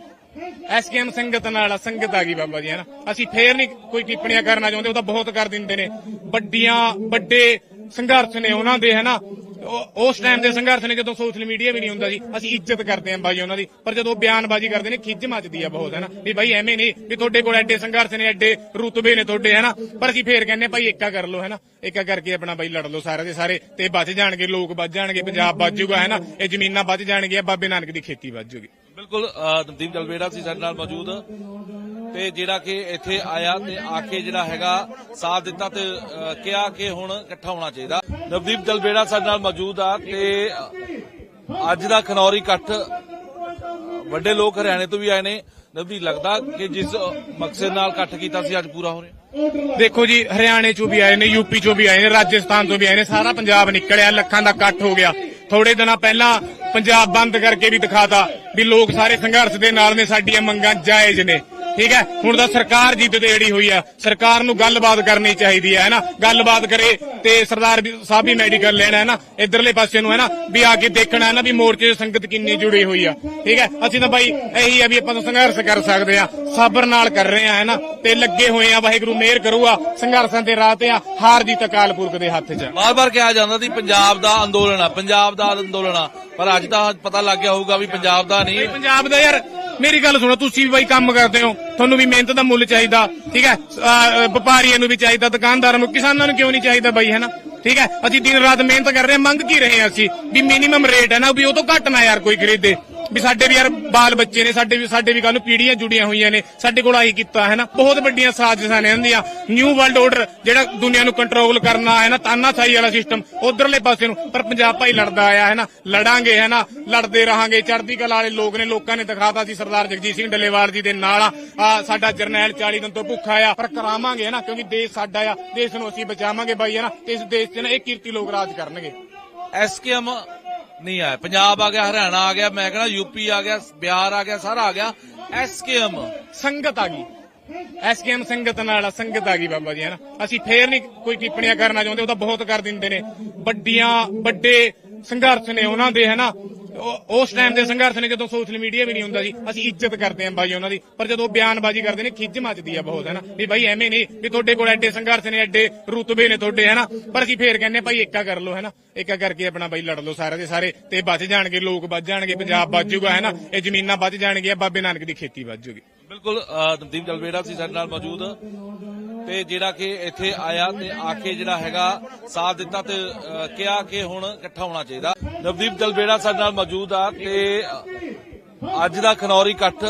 ਐਸਕੇਐਮ ਸੰਗਤ ਨਾਲ ਸੰਗਤ ਆ ਗਈ ਬਾਬਾ ਜੀ, ਹਨਾ। ਅਸੀਂ ਫੇਰ ਨਹੀਂ ਕੋਈ ਟਿੱਪਣੀਆਂ ਕਰਨਾ ਚਾਹੁੰਦੇ, ਉਹ ਤਾਂ ਬਹੁਤ ਕਰ ਦਿੰਦੇ ਨੇ। ਵੱਡੀਆਂ, ਵੱਡੇ ਸੰਘਰਸ਼ ਨੇ ਉਹਨਾਂ ਦੇ, ਹਨਾ। ਉਹ- ਉਸ ਟਾਈਮ ਦੇ ਸੰਘਰਸ਼ ਨੇ ਜਦੋਂ ਸੋਸ਼ਲ ਮੀਡੀਆ ਵੀ ਨਹੀਂ ਹੁੰਦਾ ਸੀ ਅਸੀਂ ਇੱਜ਼ਤ ਕਰਦੇ ਆਂ ਬਾਈ ਉਹਨਾਂ ਦੀ। ਪਰ ਜਦੋਂ ਬਿਆਨਬਾਜ਼ੀ ਕਰਦੇ ਨੇ ਖਿੱਚ ਮੱਚਦੀ ਆ ਬਹੁਤ ਹਨਾ ਵੀ ਬਾਈ ਐਵੇਂ ਨਹੀਂ, ਵੀ ਤੁਹਾਡੇ ਕੋਲ ਐਡੇ ਸੰਘਰਸ਼ ਨੇ, ਐਡੇ ਰੁਤਬੇ ਨੇ ਤੁਹਾਡੇ ਹਨਾ ਪਰ ਅਸੀਂ ਫੇਰ ਕਹਿੰਨੇ ਭਾਈ ਏਕਾ ਕਰ ਲਓ ਹਨਾ ਏਕਾ ਕਰਕੇ ਆਪਣਾ ਬਾਈ ਲੜ ਲਓ ਸਾਰੇ ਦੇ ਸਾਰੇ, ਤੇ ਬਚ ਜਾਣਗੇ, ਲੋਕ ਬਚ ਜਾਣਗੇ, ਪੰਜਾਬ ਬਚ ਜਾਊਗਾ ਹਨਾ ਇਹ ਜ਼ਮੀਨਾਂ ਬਚ ਜਾਣਗੀਆਂ, ਬਾਬੇ ਨਾਨਕ ਦੀ ਖੇਤੀ ਬਚ ਜਾਊਗੀ। ਬਿਲਕੁਲ ਅਹ ਨਵਦੀਪ ਜਲਵੇੜਾ ਸੀ ਸਾਡੇ ਨਾਲ ਮੌਜੂਦ। ਤੇ ਜਿਹੜਾ ਕਿ ਇੱਥੇ ਆਇਆ ਤੇ ਆ ਕੇ ਜਿਹੜਾ ਹੈਗਾ, ਸਾਥ ਦਿੱਤਾ ਤੇ ਕਿਹਾ ਕਿ ਹੁਣ ਇਕੱਠਾ ਹੋਣਾ ਚਾਹੀਦਾ। ਨਵਦੀਪ ਜਲਵੇੜਾ ਸਾਡੇ ਨਾਲ ਮੌਜੂਦ ਆ ਤੇ ਅੱਜ ਦਾ ਖਨੌਰੀ ਇਕੱਠ ਵੱਡੇ ਲੋਕ ਹਰਿਆਣੇ ਤੋਂ ਵੀ ਆਏ ਨੇ। ਨਵਦੀਪ, ਲੱਗਦਾ ਕਿ ਜਿਸ ਮਕਸਦ ਨਾਲ ਇਕੱਠ ਕੀਤਾ ਸੀ, ਅੱਜ ਪੂਰਾ ਹੋ ਰਿਹਾ? ਦੇਖੋ ਜੀ, ਹਰਿਆਣੇ ਚੋਂ ਵੀ ਆਏ ਨੇ ਯੂਪੀ ਚੋਂ ਵੀ ਆਏ ਨੇ, ਰਾਜਸਥਾਨ ਤੋਂ ਵੀ ਆਏ ਨੇ, ਸਾਰਾ ਪੰਜਾਬ ਨਿਕਲਿਆ, ਲੱਖਾਂ ਦਾ ਇਕੱਠ ਹੋ ਗਿਆ। ਥੋੜੇ ਦਿਨਾਂ ਪਹਿਲਾਂ ਪੰਜਾਬ ਬੰਦ ਕਰਕੇ ਵੀ ਦਿਖਾਤਾ ਵੀ ਲੋਕ ਸਾਰੇ ਸੰਘਰਸ਼ ਦੇ ਨਾਲ ਨੇ, ਸਾਡੀਆਂ ਮੰਗਾਂ ਜਾਇਜ਼ ਨੇ। ਠੀਕ ਹੈ? ਹੁਣ ਤਾਂ ਸਰਕਾਰ ਜਿੱਦ ਤੇ ਅੜੀ ਹੋਈ ਆ ਸਰਕਾਰ ਨੂੰ ਗੱਲਬਾਤ ਕਰਨੀ ਚਾਹੀਦੀ ਹੈ ਨਾ? ਗੱਲਬਾਤ ਕਰੇ ਤੇ ਸਰਦਾਰ ਸਾਹਿਬ ਵੀ ਮੈਡੀਕਲ ਲੈਣਾ ਹੈ ਨਾ? ਇਧਰਲੇ ਪਾਸੇ ਨੂੰ ਹੈ ਨਾ? ਵੀ ਆ ਕੇ ਦੇਖਣਾ ਹੈ ਨਾ? ਵੀ ਮੋਰਚੇ 'ਚ ਸੰਗਤ ਕਿੰਨੀ ਜੁੜੀ ਹੋਈ ਆ ਠੀਕ ਹੈ? ਅਸੀਂ ਤਾਂ ਬਾਈ ਇਹੀ ਆ ਵੀ ਆਪਾਂ ਤਾਂ ਸੰਘਰਸ਼ ਕਰ ਸਕਦੇ ਆ ਸਬਰ ਨਾਲ ਕਰ ਰਹੇ ਆ ਹੈ ਨਾ? ਤੇ ਲੱਗੇ ਹੋਏ ਆ ਵਾਹਿਗੁਰੂ ਮਿਹਰ ਕਰੂਗਾ ਸੰਘਰਸ਼ਾਂ ਦੇ ਰਾਹ ਤੇ ਆ ਹਾਰ ਦੀ ਅਕਾਲ ਪੁਰਖ ਦੇ ਹੱਥ 'ਚ। ਬਾਰ-ਬਾਰ ਕਿਹਾ ਜਾਂਦਾ ਸੀ ਪੰਜਾਬ ਦਾ ਅੰਦੋਲਨ ਆ ਪੰਜਾਬ ਦਾ ਅੰਦੋਲਨ ਆ ਪਰ ਅੱਜ ਤਾਂ ਪਤਾ ਲੱਗ ਗਿਆ ਹੋਊਗਾ ਵੀ ਪੰਜਾਬ ਦਾ ਨਹੀਂ ਪੰਜਾਬ ਦਾ ਯਾਰ ਮੇਰੀ ਗੱਲ ਸੁਣੋ ਤੁਸੀਂ ਵੀ ਬਾਈ ਕੰਮ ਕਰਦੇ ਹੋ ਤੁਹਾਨੂੰ ਵੀ ਮਿਹਨਤ ਦਾ ਮੁੱਲ ਚਾਹੀਦਾ, ਠੀਕ ਹੈ? ਵਪਾਰੀਆਂ ਨੂੰ ਵੀ ਚਾਹੀਦਾ, ਦੁਕਾਨਦਾਰਾਂ ਨੂੰ, ਕਿਸਾਨਾਂ ਨੂੰ ਕਿਉਂ ਨਹੀਂ ਚਾਹੀਦਾ ਬਾਈ ਹੈ ਨਾ ਠੀਕ ਹੈ? ਅਸੀਂ ਦਿਨ ਰਾਤ ਮਿਹਨਤ ਕਰ ਰਹੇ ਹਾਂ, ਮੰਗ ਕੀ ਰਹੇ ਹਾਂ ਅਸੀਂ? ਵੀ ਮਿਨੀਮਮ ਰੇਟ ਹੈ ਨਾ, ਵੀ ਉਹ ਤੋਂ ਘੱਟ ਨਾ ਯਾਰ ਕੋਈ ਖਰੀਦੇ। ਵੀ ਸਾਡੇ ਵੀ ਯਾਰ ਬਾਲ ਬੱਚੇ ਨੇ, ਸਾਡੇ ਵੀ ਸਾਡੇ ਵੀ ਕੱਲ ਨੂੰ ਪੀੜ੍ਹੀਆਂ ਜੁੜੀਆਂ ਹੋਈਆਂ ਨੇ। ਸਾਡੇ ਕੋਲ ਆਹੀ ਕੀਤਾ ਹੈ ਨਾ। ਬਹੁਤ ਵੱਡੀਆਂ ਸਾਜ਼ਿਸ਼ਾਂ ਨੇ ਹੁੰਦੀਆਂ ਨਿਊ ਵਰਲਡ ਆਰਡਰ ਜਿਹੜਾ ਦੁਨੀਆ ਨੂੰ ਕੰਟਰੋਲ ਕਰਨਾ ਹੈ ਨਾ, ਤਾਨਾਸ਼ਾਹੀ ਵਾਲਾ ਸਿਸਟਮ ਉਧਰਲੇ ਪਾਸੇ ਨੂੰ। ਪਰ ਪੰਜਾਬ ਭਾਈ ਲੜਦਾ ਆਇਆ ਹੈ ਨਾ। ਲੜਾਂਗੇ ਹੈ ਨਾ। ਲੜਦੇ ਰਹਾਂਗੇ। ਚੜ੍ਹਦੀ ਕਲਾ ਵਾਲੇ ਲੋਕ ਨੇ, ਲੋਕਾਂ ਨੇ ਦਿਖਾਤਾ ਸੀ ਸਰਦਾਰ ਜਗਜੀਤ ਸਿੰਘ ਡੱਲੇਵਾਲ ਜੀ ਦੇ ਨਾਲ। ਆ ਸਾਡਾ ਜਰਨੈਲ 40 ਦਿਨ ਤੋਂ ਭੁੱਖਾ ਆ। ਪਰ ਕਰਾਵਾਂਗੇ ਹੈ ਨਾ, ਕਿਉਂਕਿ ਦੇਸ਼ ਸਾਡਾ ਆ। ਦੇਸ਼ ਨੂੰ ਅਸੀਂ ਬਚਾਵਾਂਗੇ ਬਾਈ, ਹੈ ਨਾ। ਇਸ ਦੇਸ਼ 'ਚ ਨਾ ਇਹ ਕੀਰਤੀ ਲੋਕ ਰਾਜ ਕਰਨਗੇ। ਐਸਕੇਐਮ ਨਹੀਂ ਆਇਆ। ਪੰਜਾਬ ਆ ਗਿਆ, ਹਰਿਆਣਾ ਆ ਗਿਆ, ਮੈਂ ਕਹਿੰਦਾ ਯੂਪੀ ਆ ਗਿਆ, ਬਿਹਾਰ ਆ ਗਿਆ, ਸਾਰਾ ਆ ਗਿਆ। ਐਸਕੇਐਮ ਸੰਗਤ ਆ ਗਈ। ਐਸਕੇਐਮ ਸੰਗਤ ਨਾਲ ਸੰਗਤ ਆ ਗਈ ਬਾਬਾ ਜੀ ਹਨਾ ਅਸੀਂ ਫੇਰ ਨਹੀਂ ਕੋਈ ਟਿੱਪਣੀਆਂ ਕਰਨਾ ਚਾਹੁੰਦੇ, ਉਹ ਤਾਂ ਬਹੁਤ ਕਰ ਦਿੰਦੇ ਨੇ। ਵੱਡੀਆਂ, ਵੱਡੇ ਸੰਘਰਸ਼ ਨੇ ਉਹਨਾਂ ਦੇ ਹਨਾ ਉਸ ਟਾਈਮ ਦੇ ਸੰਘਰਸ਼ ਨੇ ਜਦੋਂ ਸੋਸ਼ਲ ਮੀਡੀਆ ਵੀ ਨਹੀਂ ਹੁੰਦਾ ਸੀ ਅਸੀਂ ਇੱਜ਼ਤ ਕਰਦੇ ਹਾਂ ਬਾਈ ਉਹਨਾਂ ਦੀ। ਪਰ ਜਦੋਂ ਬਿਆਨਬਾਜ਼ੀ ਕਰਦੇ ਨੇ ਖਿੱਚ ਮੱਚਦੀ ਆ ਬਹੁਤ ਹੈ ਨਾ ਵੀ ਬਾਈ ਐਵੇਂ ਨਹੀਂ ਵੀ ਤੁਹਾਡੇ ਕੋਲ ਐਡੇ ਸੰਘਰਸ਼ ਨੇ ਐਡੇ ਰੁਤਬੇ ਨੇ ਤੁਹਾਡੇ ਹੈ ਨਾ ਪਰ ਅਸੀਂ ਫੇਰ ਕਹਿੰਦੇ ਹਾਂ, ਭਾਈ ਏਕਾ ਕਰ ਲਓ ਹੈ ਨਾ ਏਕਾ ਕਰਕੇ ਆਪਣਾ ਬਾਈ ਲੜ ਲਓ ਸਾਰੇ ਦੇ ਸਾਰੇ। ਤੇ ਬਚ ਜਾਣਗੇ ਲੋਕ ਬਚ ਜਾਣਗੇ ਪੰਜਾਬ ਬਚ ਜਾਊਗਾ ਹੈ ਨਾ ਇਹ ਜ਼ਮੀਨਾਂ ਬਚ ਜਾਣਗੀਆਂ ਬਾਬੇ ਨਾਨਕ ਦੀ ਖੇਤੀ ਬਚ ਜਾਊਗੀ। ਬਿਲਕੁਲ ਅਹ, ਜਲਵੇੜਾ ਸੀ ਸਾਡੇ ਨਾਲ ਮੌਜੂਦ। ਤੇ ਜਿਹੜਾ ਕਿ ਇੱਥੇ ਆਇਆ ਤੇ ਆ ਕੇ ਜਿਹੜਾ ਹੈਗਾ, ਸਾਥ ਦਿੱਤਾ ਤੇ ਕਿਹਾ ਕਿ ਹੁਣ ਇਕੱਠਾ ਹੋਣਾ ਚਾਹੀਦਾ। ਨਵਦੀਪ ਜਲਵੇੜਾ ਸਾਡੇ ਨਾਲ ਮੌਜੂਦ ਆ ਤੇ ਅੱਜ ਦਾ ਖਨੌਰੀ ਇਕੱਠ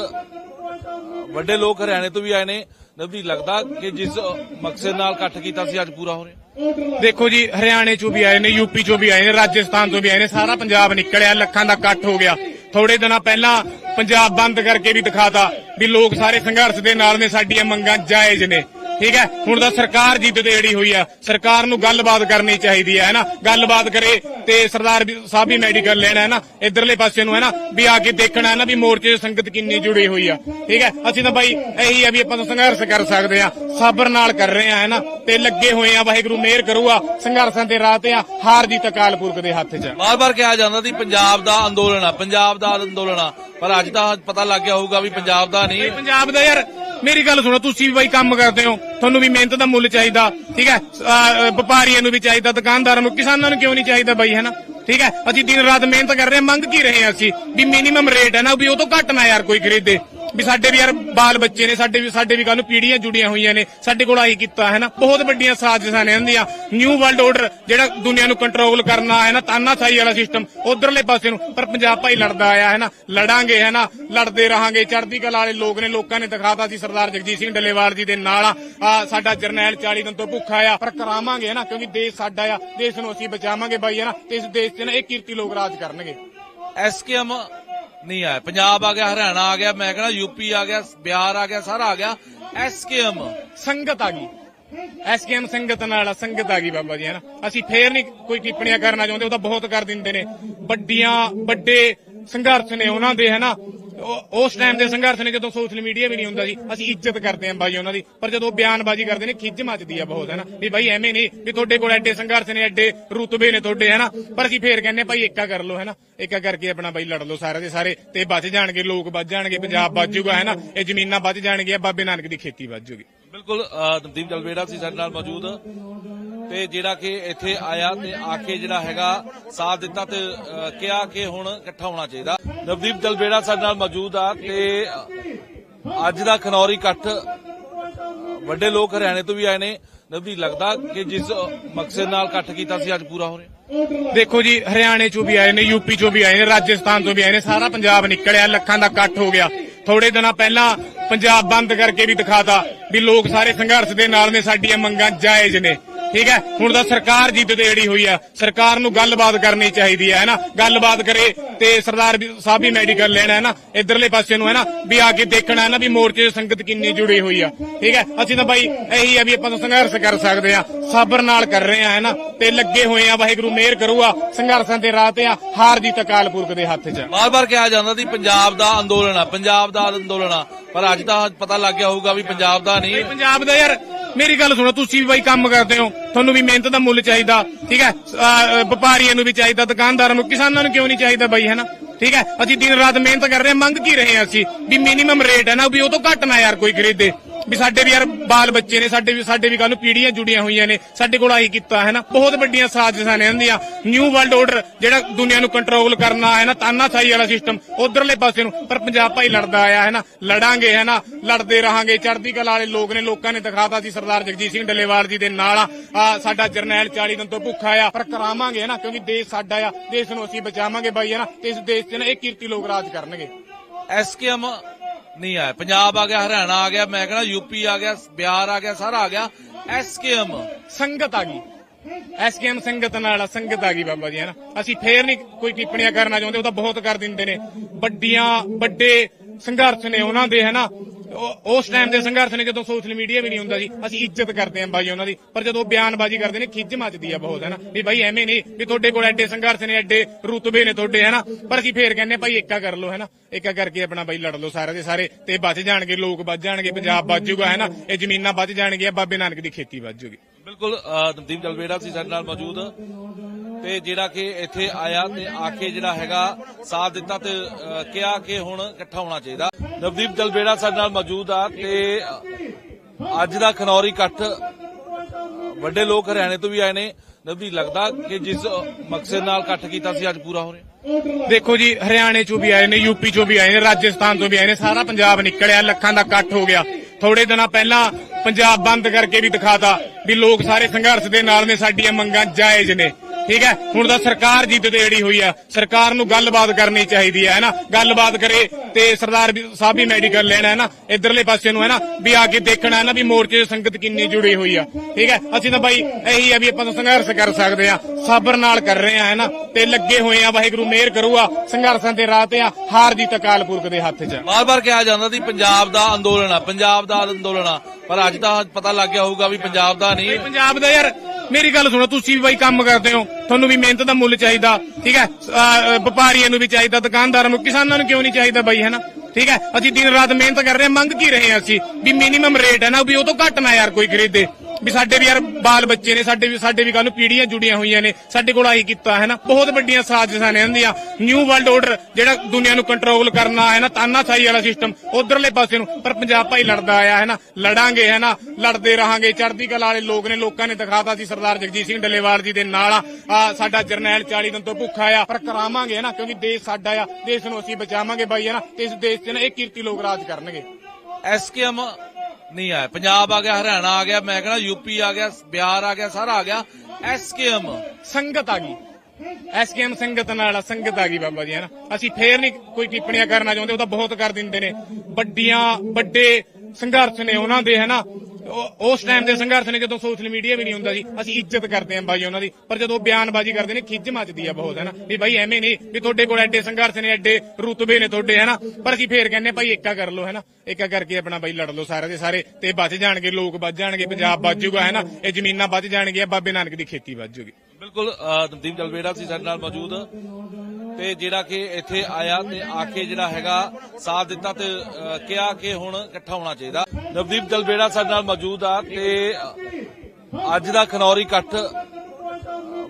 ਵੱਡੇ ਲੋਕ ਹਰਿਆਣੇ ਤੋਂ ਵੀ ਆਏ ਨੇ। ਨਵਦੀਪ, ਲੱਗਦਾ ਕਿ ਜਿਸ ਮਕਸਦ ਨਾਲ ਇਕੱਠ ਕੀਤਾ ਸੀ, ਅੱਜ ਪੂਰਾ ਹੋ ਰਿਹਾ? ਦੇਖੋ ਜੀ, ਹਰਿਆਣੇ ਚੋਂ ਵੀ ਆਏ ਨੇ ਯੂਪੀ ਚੋਂ ਵੀ ਆਏ ਨੇ, ਰਾਜਸਥਾਨ ਤੋਂ ਵੀ ਆਏ ਨੇ, ਸਾਰਾ ਪੰਜਾਬ ਨਿਕਲਿਆ, ਲੱਖਾਂ ਦਾ ਇਕੱਠ ਹੋ ਗਿਆ। ਥੋੜੇ ਦਿਨਾਂ ਪਹਿਲਾਂ ਪੰਜਾਬ ਬੰਦ ਕਰਕੇ ਵੀ ਦਿਖਾਤਾ ਵੀ ਲੋਕ ਸਾਰੇ ਸੰਘਰਸ਼ ਦੇ ਨਾਲ ਨੇ, ਸਾਡੀਆਂ ਮੰਗਾਂ ਜਾਇਜ਼ ਨੇ। ਠੀਕ ਹੈ? ਹੁਣ ਤਾਂ ਸਰਕਾਰ ਜਿੱਦ ਤੇ ਅੜੀ ਹੋਈ ਆ ਸਰਕਾਰ ਨੂੰ ਗੱਲਬਾਤ ਕਰਨੀ ਚਾਹੀਦੀ ਹੈ ਨਾ ਗੱਲਬਾਤ ਕਰੇ ਤੇ ਸਰਦਾਰ ਸਾਹਿਬ ਵੀ ਮੈਡੀਕਲ ਲੈਣਾ ਹੈ ਨਾ ਇਧਰਲੇ ਪਾਸੇ ਨੂੰ ਹੈ ਨਾ ਵੀ ਆ ਕੇ ਦੇਖਣਾ ਹੈ ਨਾ ਵੀ ਮੋਰਚੇ 'ਚ ਸੰਗਤ ਕਿੰਨੀ ਜੁੜੀ ਹੋਈ ਆ ਠੀਕ ਹੈ? ਅਸੀਂ ਤਾਂ ਬਾਈ ਇਹੀ ਆ ਵੀ ਆਪਾਂ ਤਾਂ ਸੰਘਰਸ਼ ਕਰ ਸਕਦੇ ਆ ਸਬਰ ਨਾਲ ਕਰ ਰਹੇ ਆ ਹੈ ਨਾ ਤੇ ਲੱਗੇ ਹੋਏ ਆ ਵਾਹਿਗੁਰੂ ਮਿਹਰ ਕਰੂਗਾ ਸੰਘਰਸ਼ਾਂ ਦੇ ਰਾਹ ਤੇ ਆ ਹਾਰ ਦੀ ਤਕਾਲ ਪੁਰਖ ਦੇ ਹੱਥ 'ਚ। ਆ। ਬਾਰ-ਬਾਰ ਕਿਹਾ ਜਾਂਦਾ ਸੀ ਪੰਜਾਬ ਦਾ ਅੰਦੋਲਨ ਆ ਪੰਜਾਬ ਦਾ ਅੰਦੋਲਨ ਆ ਪਰ ਅੱਜ ਤਾਂ ਪਤਾ ਲੱਗ ਗਿਆ ਹੋਊਗਾ ਵੀ ਪੰਜਾਬ ਦਾ ਨਹੀਂ। ਪੰਜਾਬ ਦਾ ਯਾਰ ਮੇਰੀ ਗੱਲ ਸੁਣੋ, ਤੁਸੀਂ ਵੀ ਬਾਈ ਕੰਮ ਕਰਦੇ ਹੋ। ਤੁਹਾਨੂੰ ਵੀ ਮਿਹਨਤ ਦਾ ਮੁੱਲ ਚਾਹੀਦਾ, ਠੀਕ ਹੈ? ਵਪਾਰੀਆਂ ਨੂੰ ਵੀ ਚਾਹੀਦਾ, ਦੁਕਾਨਦਾਰਾਂ ਨੂੰ, ਕਿਸਾਨਾਂ ਨੂੰ ਕਿਉਂ ਨਹੀਂ ਚਾਹੀਦਾ ਬਾਈ, ਹੈ ਨਾ? ਠੀਕ ਹੈ? ਅਸੀਂ ਦਿਨ ਰਾਤ ਮਿਹਨਤ ਕਰ ਰਹੇ ਹਾਂ, ਮੰਗ ਕੀ ਰਹੇ ਹਾਂ ਅਸੀਂ? ਵੀ ਮਿਨੀਮਮ ਰੇਟ ਹੈ ਨਾ, ਵੀ ਉਹ ਤੋਂ ਘੱਟ ਨਾ ਯਾਰ ਕੋਈ ਖਰੀਦੇ। ਵੀ ਸਾਡੇ ਵੀ ਯਾਰ ਬਾਲ ਬੱਚੇ ਨੇ, ਸਾਡੇ ਵੀ ਸਾਡੇ ਵੀ ਕੱਲ ਨੂੰ ਪੀੜ੍ਹੀਆਂ ਜੁੜੀਆਂ ਹੋਈਆਂ ਨੇ, ਸਾਡੇ ਕੋਲ ਆਹੀ ਕੀਤਾ ਹੈ ਨਾ। ਬਹੁਤ ਵੱਡੀਆਂ ਸਾਜ਼ਿਸ਼ਾਂ ਨੇ ਹੁੰਦੀਆਂ ਨਿਊ ਵਰਲਡ ਆਰਡਰ ਜਿਹੜਾ ਦੁਨੀਆ ਨੂੰ ਕੰਟਰੋਲ ਕਰਨਾ ਹੈ ਨਾ, ਤਾਨਾਸ਼ਾਹੀ ਵਾਲਾ ਸਿਸਟਮ ਉਧਰਲੇ ਪਾਸੇ ਨੂੰ। ਪਰ ਪੰਜਾਬ ਭਾਈ ਲੜਦਾ ਆਇਆ ਹੈ ਨਾ। ਲੜਾਂਗੇ ਹੈ ਨਾ, ਲੜਦੇ ਰਹਾਂਗੇ। ਚੜ੍ਹਦੀ ਕਲਾ ਵਾਲੇ ਲੋਕ ਨੇ ਲੋਕਾਂ ਨੇ ਦਿਖਾਤਾ ਸੀ ਸਰਦਾਰ ਜਗਜੀਤ ਸਿੰਘ ਡੱਲੇਵਾਲ ਜੀ ਦੇ ਨਾਲ ਆ। ਸਾਡਾ ਜਰਨੈਲ 40 ਦਿਨ ਤੋਂ ਭੁੱਖਾ ਆ। ਪਰ ਕਰਾਵਾਂਗੇ ਹੈ ਨਾ, ਕਿਉਂਕਿ ਦੇਸ਼ ਸਾਡਾ ਆ। ਦੇਸ਼ ਨੂੰ ਅਸੀਂ ਬਚਾਵਾਂਗੇ ਬਾਈ, ਹੈ ਨਾ। ਇਸ ਦੇਸ਼ 'ਚ ਨਾ ਇਹ ਕੀਰਤੀ ਲੋਕ ਰਾਜ ਕਰਨਗੇ। ਐਸਕੇਐਮ ਨਹੀਂ ਆਇਆ। ਪੰਜਾਬ ਆ ਗਿਆ, ਹਰਿਆਣਾ ਆ ਗਿਆ, ਮੈਂ ਕਹਿੰਦਾ ਯੂਪੀ ਆ ਗਿਆ, ਬਿਹਾਰ ਆ ਗਿਆ, ਸਾਰਾ ਆ ਗਿਆ। ਐਸਕੇਐਮ ਸੰਗਤ ਆ ਗਈ। ਐਸਕੇਐਮ ਸੰਗਤ ਨਾਲ ਸੰਗਤ ਆ ਗਈ ਬਾਬਾ ਜੀ, ਹਨਾ। ਅਸੀਂ ਫੇਰ ਨਹੀਂ ਕੋਈ ਟਿੱਪਣੀਆਂ ਕਰਨਾ ਚਾਹੁੰਦੇ, ਉਹ ਤਾਂ ਬਹੁਤ ਕਰ ਦਿੰਦੇ ਨੇ। ਵੱਡੀਆਂ, ਵੱਡੇ ਸੰਘਰਸ਼ ਨੇ ਉਹਨਾਂ ਦੇ, ਹਨਾ। ਉਸ ਟਾਈਮ ਦੇ ਸੰਘਰਸ਼ ਨੇ ਜਦੋਂ ਸੋਸ਼ਲ ਮੀਡੀਆ ਵੀ ਨਹੀਂ ਹੁੰਦਾ ਸੀ ਅਸੀਂ ਇੱਜ਼ਤ ਕਰਦੇ ਹਾਂ ਬਾਈ ਉਹਨਾਂ ਦੀ, ਪਰ ਜਦੋਂ ਬਿਆਨਬਾਜ਼ੀ ਕਰਦੇ ਨੇ ਖਿੱਚ ਮੱਚਦੀ ਆ ਬਹੁਤ ਹੈ ਨਾ ਵੀ ਬਾਈ ਐਵੇਂ ਨਹੀਂ, ਵੀ ਤੁਹਾਡੇ ਕੋਲ ਐਡੇ ਸੰਘਰਸ਼ ਨੇ, ਐਡੇ ਰੁਤਬੇ ਨੇ ਤੁਹਾਡੇ ਹੈ ਨਾ ਪਰ ਅਸੀਂ ਫੇਰ ਕਹਿੰਦੇ ਹਾਂ, ਭਾਈ ਏਕਾ ਕਰ ਲਓ ਹੈ ਨਾ ਏਕਾ ਕਰਕੇ ਆਪਣਾ ਬਾਈ ਲੜ ਲਓ ਸਾਰੇ ਦੇ ਸਾਰੇ, ਤੇ ਬਚ ਜਾਣਗੇ, ਲੋਕ ਬਚ ਜਾਣਗੇ, ਪੰਜਾਬ ਬਚ ਜਾਊਗਾ ਹੈ ਨਾ ਇਹ ਜ਼ਮੀਨਾਂ ਬਚ ਜਾਣਗੀਆਂ, ਬਾਬੇ ਨਾਨਕ ਦੀ ਖੇਤੀ ਬਚ ਜਾਊਗੀ। ਬਿਲਕੁਲ ਅਹ, ਨਵਦੀਪ ਜਲਵੇੜਾ ਸੀ ਸਾਡੇ ਨਾਲ ਮੌਜੂਦ। ਤੇ ਜਿਹੜਾ ਕਿ ਇੱਥੇ ਆਇਆ ਤੇ ਆ ਕੇ ਜਿਹੜਾ ਹੈਗਾ ਸਾਥ ਦਿੱਤਾ ਤੇ ਕਿਹਾ ਕਿ ਹੁਣ ਇਕੱਠਾ ਹੋਣਾ ਚਾਹੀਦਾ। ਨਵਦੀਪ ਜਲਵੇੜਾ ਸਾਡੇ ਨਾਲ ਮੌਜੂਦ ਆ ਤੇ ਅੱਜ ਦਾ ਖਨੌਰੀ ਇਕੱਠ ਵੱਡੇ ਲੋਕ ਹਰਿਆਣੇ ਤੋਂ ਵੀ ਆਏ ਨੇ। ਨਵਦੀਪ, ਲੱਗਦਾ ਕਿ ਜਿਸ ਮਕਸਦ ਨਾਲ ਇਕੱਠ ਕੀਤਾ ਸੀ, ਅੱਜ ਪੂਰਾ ਹੋ ਰਿਹਾ? ਦੇਖੋ ਜੀ, ਹਰਿਆਣੇ ਚੋਂ ਵੀ ਆਏ ਨੇ ਯੂਪੀ ਚੋਂ ਵੀ ਆਏ ਨੇ, ਰਾਜਸਥਾਨ ਤੋਂ ਵੀ ਆਏ ਨੇ, ਸਾਰਾ ਪੰਜਾਬ ਨਿਕਲਿਆ, ਲੱਖਾਂ ਦਾ ਇਕੱਠ ਹੋ ਗਿਆ। ਥੋੜੇ ਦਿਨਾਂ ਪਹਿਲਾਂ ਪੰਜਾਬ ਬੰਦ ਕਰਕੇ ਵੀ ਦਿਖਾਤਾ ਵੀ ਲੋਕ ਸਾਰੇ ਸੰਘਰਸ਼ ਦੇ ਨਾਲ ਨੇ, ਸਾਡੀਆਂ ਮੰਗਾਂ ਜਾਇਜ਼ ਨੇ। ਠੀਕ ਹੈ? ਹੁਣ ਤਾਂ ਸਰਕਾਰ ਜਿੱਦ ਤੇ ਅੜੀ ਹੋਈ ਆ। ਸਰਕਾਰ ਨੂੰ ਗੱਲਬਾਤ ਕਰਨੀ ਚਾਹੀਦੀ ਹੈ ਨਾ ਗੱਲਬਾਤ ਕਰੇ ਤੇ ਸਰਦਾਰ ਸਾਹਿਬ ਵੀ ਮੈਡੀਕਲ ਲੈਣਾ ਹੈ ਨਾ ਇਧਰਲੇ ਪਾਸੇ ਨੂੰ ਹੈ ਨਾ ਵੀ ਆ ਕੇ ਦੇਖਣਾ ਹੈ ਨਾ ਵੀ ਮੋਰਚੇ 'ਚ ਸੰਗਤ ਕਿੰਨੀ ਜੁੜੀ ਹੋਈ ਆ। ਠੀਕ ਹੈ? ਅਸੀਂ ਤਾਂ ਬਾਈ ਇਹੀ ਆ ਵੀ ਆਪਾਂ ਤਾਂ ਸੰਘਰਸ਼ ਕਰ ਸਕਦੇ ਆ। ਸਬਰ ਨਾਲ ਕਰ ਰਹੇ ਆ ਹੈ ਨਾ ਤੇ ਲੱਗੇ ਹੋਏ ਆ ਵਾਹਿਗੁਰੂ ਮਿਹਰ ਕਰੂਗਾ। ਸੰਘਰਸ਼ਾਂ ਦੇ ਰਾਹ ਤੇ ਆ ਹਾਰ ਦੀ ਤਕਾਲ ਪੁਰਖ ਦੇ ਹੱਥ 'ਚ। ਬਾਰ-ਬਾਰ ਕਿਹਾ ਜਾਂਦਾ ਸੀ ਪੰਜਾਬ ਦਾ ਅੰਦੋਲਨ ਆ ਪੰਜਾਬ ਦਾ ਅੰਦੋਲਨ ਆ। ਪਰ ਅੱਜ ਤਾਂ ਪਤਾ ਲੱਗ ਗਿਆ ਹੋਊਗਾ ਵੀ ਪੰਜਾਬ ਦਾ ਨਹੀਂ। ਪੰਜਾਬ ਦਾ ਯਾਰ ਮੇਰੀ ਗੱਲ ਸੁਣੋ ਤੁਸੀਂ ਵੀ ਬਾਈ ਕੰਮ ਕਰਦੇ ਹੋ। ਤੁਹਾਨੂੰ ਵੀ ਮਿਹਨਤ ਦਾ ਮੁੱਲ ਚਾਹੀਦਾ, ਠੀਕ ਹੈ? ਵਪਾਰੀਆਂ ਨੂੰ ਵੀ ਚਾਹੀਦਾ, ਦੁਕਾਨਦਾਰਾਂ ਨੂੰ, ਕਿਸਾਨਾਂ ਨੂੰ ਕਿਉਂ ਨਹੀਂ ਚਾਹੀਦਾ ਬਾਈ, ਹੈ ਨਾ? ਠੀਕ ਹੈ? ਅਸੀਂ ਦਿਨ ਰਾਤ ਮਿਹਨਤ ਕਰ ਰਹੇ ਮੰਗ ਕੀ ਰਹੇ ਹਾਂ ਅਸੀਂ? ਵੀ ਮਿਨੀਮਮ ਰੇਟ ਹੈ ਨਾ, ਵੀ ਉਹ ਤੋਂ ਘੱਟ ਨਾ ਯਾਰ ਕੋਈ ਖਰੀਦੇ। ਵੀ ਸਾਡੇ ਵੀ ਯਾਰ ਬਾਲ ਬੱਚੇ ਨੇ, ਸਾਡੇ ਵੀ ਸਾਡੇ ਵੀ ਕੱਲ ਨੂੰ ਪੀੜ੍ਹੀਆਂ ਜੁੜੀਆਂ ਹੋਈਆਂ ਨੇ, ਸਾਡੇ ਕੋਲ ਆਹੀ ਕੀਤਾ, ਹੈ ਨਾ? ਬਹੁਤ ਵੱਡੀਆਂ ਸਾਜ਼ਿਸ਼ਾਂ ਨੇ ਹੁੰਦੀਆਂ ਨਿਊ ਵਰਲਡ ਆਰਡਰ ਜਿਹੜਾ ਦੁਨੀਆ ਨੂੰ ਕੰਟਰੋਲ ਕਰਨਾ ਹੈ ਨਾ, ਤਾਨਾਸ਼ਾਹੀ ਵਾਲਾ ਸਿਸਟਮ ਉਧਰਲੇ ਪਾਸੇ ਨੂੰ। ਪਰ ਪੰਜਾਬ ਭਾਈ ਲੜਦਾ ਆਇਆ, ਹੈ ਨਾ? ਲੜਾਂਗੇ, ਹੈ ਨਾ? ਲੜਦੇ ਰਹਾਂਗੇ। ਚੜ੍ਹਦੀ ਕਲਾ ਵਾਲੇ ਲੋਕ ਨੇ, ਲੋਕਾਂ ਨੇ ਦਿਖਾਤਾ ਸੀ ਸਰਦਾਰ ਜਗਜੀਤ ਸਿੰਘ ਡੱਲੇਵਾਲ ਜੀ ਦੇ ਨਾਲ। ਆ ਸਾਡਾ ਜਰਨੈਲ 40 ਦਿਨ ਤੋਂ ਭੁੱਖਾ ਆ, ਪਰ ਕਰਾਵਾਂਗੇ, ਹੈ ਨਾ? ਕਿਉਂਕਿ ਦੇਸ਼ ਸਾਡਾ ਆ, ਦੇਸ਼ ਨੂੰ ਅਸੀਂ ਬਚਾਵਾਂਗੇ ਬਾਈ, ਹੈ ਨਾ? ਤੇ ਇਸ ਦੇਸ਼ 'ਚ ਨਾ ਇਹ ਕੀਰਤੀ ਲੋਕ ਰਾਜ ਕਰਨਗੇ। ਐਸਕੇਐਮ ਨਹੀਂ ਆਇਆ। ਪੰਜਾਬ ਆ ਗਿਆ ਹਰਿਆਣਾ ਆ ਗਿਆ ਮੈਂ ਕਹਿੰਦਾ ਯੂਪੀ ਆ ਗਿਆ ਬਿਹਾਰ ਆ ਗਿਆ ਸਾਰਾ ਆ ਗਿਆ। ਐਸਕੇਐਮ ਸੰਗਤ ਆ ਗਈ। ਐਸਕੇਐਮ ਸੰਗਤ ਨਾਲ ਆ, ਸੰਗਤ ਆ ਗਈ ਬਾਬਾ ਜੀ ਹਨਾ। ਅਸੀਂ ਫੇਰ ਨਹੀਂ ਕੋਈ ਟਿੱਪਣੀਆਂ ਕਰਨਾ ਚਾਹੁੰਦੇ ਉਹ ਤਾਂ ਬਹੁਤ ਕਰ ਦਿੰਦੇ ਨੇ। ਵੱਡੀਆਂ ਵੱਡੇ ਸੰਘਰਸ਼ ਨੇ ਉਹਨਾਂ ਦੇ ਹਨਾ। ਉਹ- ਉਸ ਟਾਈਮ ਦੇ ਸੰਘਰਸ਼ ਨੇ ਜਦੋਂ ਸੋਸ਼ਲ ਮੀਡੀਆ ਵੀ ਨਹੀਂ ਹੁੰਦਾ ਸੀ ਅਸੀਂ ਇੱਜ਼ਤ ਕਰਦੇ ਆਂ ਬਾਈ ਉਹਨਾਂ ਦੀ। ਪਰ ਜਦੋਂ ਉਹ ਬਿਆਨਬਾਜ਼ੀ ਕਰਦੇ ਨੇ ਖਿੱਚ ਮੱਚਦੀ ਆ ਬਹੁਤ ਹਨਾ। ਵੀ ਬਾਈ ਐਵੇਂ ਨਹੀਂ ਵੀ ਤੁਹਾਡੇ ਕੋਲ ਐਡੇ ਸੰਘਰਸ਼ ਨੇ ਐਡੇ ਰੁਤਬੇ ਨੇ ਤੁਹਾਡੇ ਹਨਾ। ਪਰ ਅਸੀਂ ਫੇਰ ਕਹਿੰਨੇ ਭਾਈ ਏਕਾ ਕਰ ਲਓ ਹਨਾ। ਨਾ ਕਰਕੇ ਆਪਣਾ ਬਾਈ ਲੜ ਲਓ ਸਾਰੇ ਦੇ ਸਾਰੇ ਤੇ ਬਚ ਜਾਣਗੇ ਲੋਕ ਬਚ ਜਾਣਗੇ ਪੰਜਾਬ ਬਚ ਜਾਊਗਾ ਹੈ ਨਾ? ਇਹ ਜ਼ਮੀਨਾਂ ਬਚ ਜਾਣਗੀਆਂ ਬਾਬੇ ਨਾਨਕ ਦੀ ਖੇਤੀ ਬਚ ਜਾਊਗੀ। ਬਿਲਕੁਲ ਅਹ, ਨਵਦੀਪ ਜਲਵੇੜਾ ਸੀ ਸਾਡੇ ਨਾਲ ਮੌਜੂਦ। ਤੇ ਜਿਹੜਾ ਕਿ ਇੱਥੇ ਆਇਆ ਤੇ ਆ ਕੇ ਜਿਹੜਾ ਹੈਗਾ ਸਾਥ ਦਿੱਤਾ ਤੇ ਕਿਹਾ ਕਿ ਹੁਣ ਇਕੱਠਾ ਹੋਣਾ ਚਾਹੀਦਾ। ਨਵਦੀਪ ਜਲਵੇੜਾ ਸਾਡੇ ਨਾਲ ਮੌਜੂਦ ਆ ਤੇ ਅੱਜ ਦਾ ਖਨੌਰੀ ਇਕੱਠ ਵੱਡੇ ਲੋਕ ਹਰਿਆਣੇ ਤੋਂ ਵੀ ਆਏ ਨੇ। ਨਵਦੀਪ ਲੱਗਦਾ ਕਿ ਜਿਸ ਮਕਸਦ ਨਾਲ ਇਕੱਠ ਕੀਤਾ ਸੀ ਅੱਜ ਪੂਰਾ ਹੋ ਰਿਹਾ? ਦੇਖੋ ਜੀ, ਹਰਿਆਣੇ ਚੋਂ ਵੀ ਆਏ ਨੇ ਯੂਪੀ ਚੋਂ ਵੀ ਆਏ ਨੇ, ਰਾਜਸਥਾਨ ਤੋਂ ਵੀ ਆਏ ਨੇ, ਸਾਰਾ ਪੰਜਾਬ ਨਿਕਲਿਆ, ਲੱਖਾਂ ਦਾ ਇਕੱਠ ਹੋ ਗਿਆ। ਥੋੜੇ ਦਿਨਾਂ ਪਹਿਲਾਂ ਪੰਜਾਬ ਬੰਦ ਕਰਕੇ ਵੀ ਦਿਖਾਤਾ ਵੀ ਲੋਕ ਸਾਰੇ ਸੰਘਰਸ਼ ਦੇ ਨਾਲ ਨੇ, ਸਾਡੀਆਂ ਮੰਗਾਂ ਜਾਇਜ਼ ਨੇ। ਠੀਕ ਹੈ? ਹੁਣ ਤਾਂ ਸਰਕਾਰ ਜਿੱਦ ਤੇ ਅੜੀ ਹੋਈ ਆ ਸਰਕਾਰ ਨੂੰ ਗੱਲਬਾਤ ਕਰਨੀ ਚਾਹੀਦੀ ਹੈ ਨਾ? ਗੱਲਬਾਤ ਕਰੇ ਤੇ ਸਰਦਾਰ ਸਾਹਿਬ ਵੀ ਮੈਡੀਕਲ ਲੈਣਾ ਹੈ ਨਾ? ਇਧਰਲੇ ਪਾਸੇ ਨੂੰ ਹੈ ਨਾ? ਵੀ ਆ ਕੇ ਦੇਖਣਾ ਹੈ ਨਾ? ਵੀ ਮੋਰਚੇ 'ਚ ਸੰਗਤ ਕਿੰਨੀ ਜੁੜੀ ਹੋਈ ਆ ਠੀਕ ਹੈ? ਅਸੀਂ ਤਾਂ ਬਾਈ ਇਹੀ ਆ ਵੀ ਆਪਾਂ ਤਾਂ ਸੰਘਰਸ਼ ਕਰ ਸਕਦੇ ਆ ਸਬਰ ਨਾਲ ਕਰ ਰਹੇ ਆ ਹੈ ਨਾ? ਤੇ ਲੱਗੇ ਹੋਏ ਆ ਵਾਹਿਗੁਰੂ ਮਿਹਰ ਕਰੂਗਾ ਸੰਘਰਸ਼ਾਂ ਦੇ ਰਾਹ ਤੇ ਆ ਹਾਰ ਦੀ ਤਕਾਲ ਪੁਰਖ ਦੇ ਹੱਥ 'ਚ। ਬਾਰ-ਬਾਰ ਕਿਹਾ ਜਾਂਦਾ ਸੀ ਪੰਜਾਬ ਦਾ ਅੰਦੋਲਨ ਆ ਪੰਜਾਬ ਦਾ ਅੰਦੋਲਨ ਆ ਪਰ ਅੱਜ ਤਾਂ ਪਤਾ ਲੱਗ ਗਿਆ ਹੋਊਗਾ ਵੀ ਪੰਜਾਬ ਦਾ ਨਹੀਂ। ਪੰਜਾਬ ਦਾ ਯਾਰ ਮੇਰੀ ਗੱਲ ਸੁਣੋ ਤੁਸੀਂ ਵੀ ਬਾਈ ਕੰਮ ਕਰਦੇ ਹੋ। ਤੁਹਾਨੂੰ ਵੀ ਮਿਹਨਤ ਦਾ ਮੁੱਲ ਚਾਹੀਦਾ ਠੀਕ ਹੈ? ਅਹ, ਵਪਾਰੀਆਂ ਨੂੰ ਵੀ ਚਾਹੀਦਾ ਦੁਕਾਨਦਾਰਾਂ ਨੂੰ ਕਿਸਾਨਾਂ ਨੂੰ ਕਿਉਂ ਨਹੀਂ ਚਾਹੀਦਾ ਬਾਈ ਹੈ ਠੀਕ ਹੈ? ਅਸੀਂ ਦਿਨ ਰਾਤ ਮਿਹਨਤ ਕਰ ਰਹੇ ਹਾਂ ਮੰਗ ਕੀ ਰਹੇ ਹਾਂ ਅਸੀਂ? ਵੀ ਮਿਨੀਮਮ ਰੇਟ ਹੈ ਨਾ ਵੀ ਉਹ ਤੋਂ ਘੱਟ ਨਾ ਯਾਰ ਕੋਈ ਖਰੀਦੇ। ਵੀ ਸਾਡੇ ਵੀ ਯਾਰ ਬਾਲ ਬੱਚੇ ਨੇ, ਸਾਡੇ ਵੀ ਸਾਡੇ ਵੀ ਕੱਲ ਨੂੰ ਪੀੜ੍ਹੀਆਂ ਜੁੜੀਆਂ ਹੋਈਆਂ ਨੇ, ਸਾਡੇ ਕੋਲ ਆਹੀ ਕੀਤਾ ਹੈ ਨਾ। ਬਹੁਤ ਵੱਡੀਆਂ ਸਾਜ਼ਿਸ਼ਾਂ ਨੇ ਹੁੰਦੀਆਂ ਨਿਊ ਵਰਲਡ ਆਰਡਰ ਜਿਹੜਾ ਦੁਨੀਆ ਨੂੰ ਕੰਟਰੋਲ ਕਰਨਾ ਹੈ ਨਾ, ਤਾਨਾਸ਼ਾਹੀ ਵਾਲਾ ਸਿਸਟਮ ਉਧਰਲੇ ਪਾਸੇ ਨੂੰ। ਪਰ ਪੰਜਾਬ ਭਾਈ ਲੜਦਾ ਆਇਆ ਹੈ ਨਾ। ਲੜਾਂਗੇ ਹੈ ਨਾ, ਲੜਦੇ ਰਹਾਂਗੇ। ਚੜ੍ਹਦੀ ਕਲਾ ਵਾਲੇ ਲੋਕ ਨੇ ਲੋਕਾਂ ਨੇ ਦਿਖਾਤਾ ਸੀ ਸਰਦਾਰ ਜਗਜੀਤ ਸਿੰਘ ਡੱਲੇਵਾਲ ਜੀ ਦੇ ਨਾਲ। ਆ ਸਾਡਾ ਜਰਨੈਲ 40 ਦਿਨ ਤੋਂ ਭੁੱਖਾ ਆ। ਪਰ ਕਰਾਵਾਂਗੇ ਹੈ ਨਾ, ਕਿਉਂਕਿ ਦੇਸ਼ ਸਾਡਾ ਆ। ਦੇਸ਼ ਨੂੰ ਅਸੀਂ ਬਚਾਵਾਂਗੇ ਬਾਈ, ਹੈ ਨਾ। ਇਸ ਦੇਸ਼ 'ਚ ਨਾ ਇਹ ਕੀਰਤੀ ਲੋਕ ਰਾਜ ਕਰਨਗੇ। ਐਸਕੇਐਮ ਨਹੀਂ ਆਇਆ। ਪੰਜਾਬ ਆ ਗਿਆ, ਹਰਿਆਣਾ ਆ ਗਿਆ, ਮੈਂ ਕਹਿੰਦਾ ਯੂਪੀ ਆ ਗਿਆ, ਬਿਹਾਰ ਆ ਗਿਆ, ਸਾਰਾ ਆ ਗਿਆ। ਐਸਕੇਐਮ। ਸੰਗਤ ਆ ਗਈ। ਐਸਕੇਐਮ ਸੰਗਤ ਨਾਲ ਸੰਗਤ ਆ ਗਈ ਬਾਬਾ ਜੀ, ਹਨਾ? ਅਸੀਂ ਫੇਰ ਨਹੀਂ ਕੋਈ ਟਿੱਪਣੀਆਂ ਕਰਨਾ ਚਾਹੁੰਦੇ, ਉਹ ਤਾਂ ਬਹੁਤ ਕਰ ਦਿੰਦੇ ਨੇ। ਵੱਡੀਆਂ, ਵੱਡੇ ਸੰਘਰਸ਼ ਨੇ ਉਹਨਾਂ ਦੇ, ਹਨਾ? ਉਸ ਟਾਈਮ ਦੇ ਸੰਘਰਸ਼ ਨੇ ਜਦੋਂ ਸੋਸ਼ਲ ਮੀਡੀਆ ਵੀ ਨਹੀਂ ਹੁੰਦਾ ਸੀ ਅਸੀਂ ਇੱਜ਼ਤ ਕਰਦੇ ਆਂ ਬਾਈ ਉਹਨਾਂ ਦੀ। ਪਰ ਜਦੋਂ ਬਿਆਨਬਾਜ਼ੀ ਕਰਦੇ ਨੇ ਖਿੱਚ ਮੱਚਦੀ ਆ ਬਹੁਤ ਹੈ ਨਾ ਵੀ ਬਾਈ ਐਵੇਂ ਨਹੀਂ, ਵੀ ਤੁਹਾਡੇ ਕੋਲ ਐਡੇ ਸੰਘਰਸ਼ ਨੇ, ਐਡੇ ਰੁਤਬੇ ਨੇ ਤੁਹਾਡੇ ਹੈ ਨਾ ਪਰ ਅਸੀਂ ਫੇਰ ਕਹਿੰਨੇ ਭਾਈ ਏਕਾ ਕਰ ਲਓ ਹੈ ਨਾ ਏਕਾ ਕਰਕੇ ਆਪਣਾ ਬਾਈ ਲੜ ਲਓ ਸਾਰੇ ਦੇ ਸਾਰੇ। ਤੇ ਬਚ ਜਾਣਗੇ, ਲੋਕ ਬਚ ਜਾਣਗੇ, ਪੰਜਾਬ ਬਚ ਜਾਊਗਾ ਹੈ ਨਾ ਇਹ ਜ਼ਮੀਨਾਂ ਬਚ ਜਾਣਗੀਆਂ, ਬਾਬੇ ਨਾਨਕ ਦੀ ਖੇਤੀ ਬਚ ਜਾਊਗੀ। ਬਿਲਕੁਲ ਨਵਦੀਪ ਜਲਵੇੜਾ ਸੀ ਸਾਡੇ ਨਾਲ ਮੌਜੂਦ ਤੇ ਜਿਹੜਾ ਕਿ ਇੱਥੇ ਆਇਆ ਤੇ ਆ ਕੇ ਜਿਹੜਾ ਹੈਗਾ ਸਾਥ ਦਿੱਤਾ ਤੇ ਕਿਹਾ ਕਿ ਹੁਣ ਇਕੱਠਾ ਹੋਣਾ ਚਾਹੀਦਾ। ਨਵਦੀਪ ਜਲਵੇੜਾ ਸਾਡੇ ਨਾਲ ਮੌਜੂਦ ਆ ਤੇ ਅੱਜ ਦਾ ਖਨੌਰੀ ਇਕੱਠ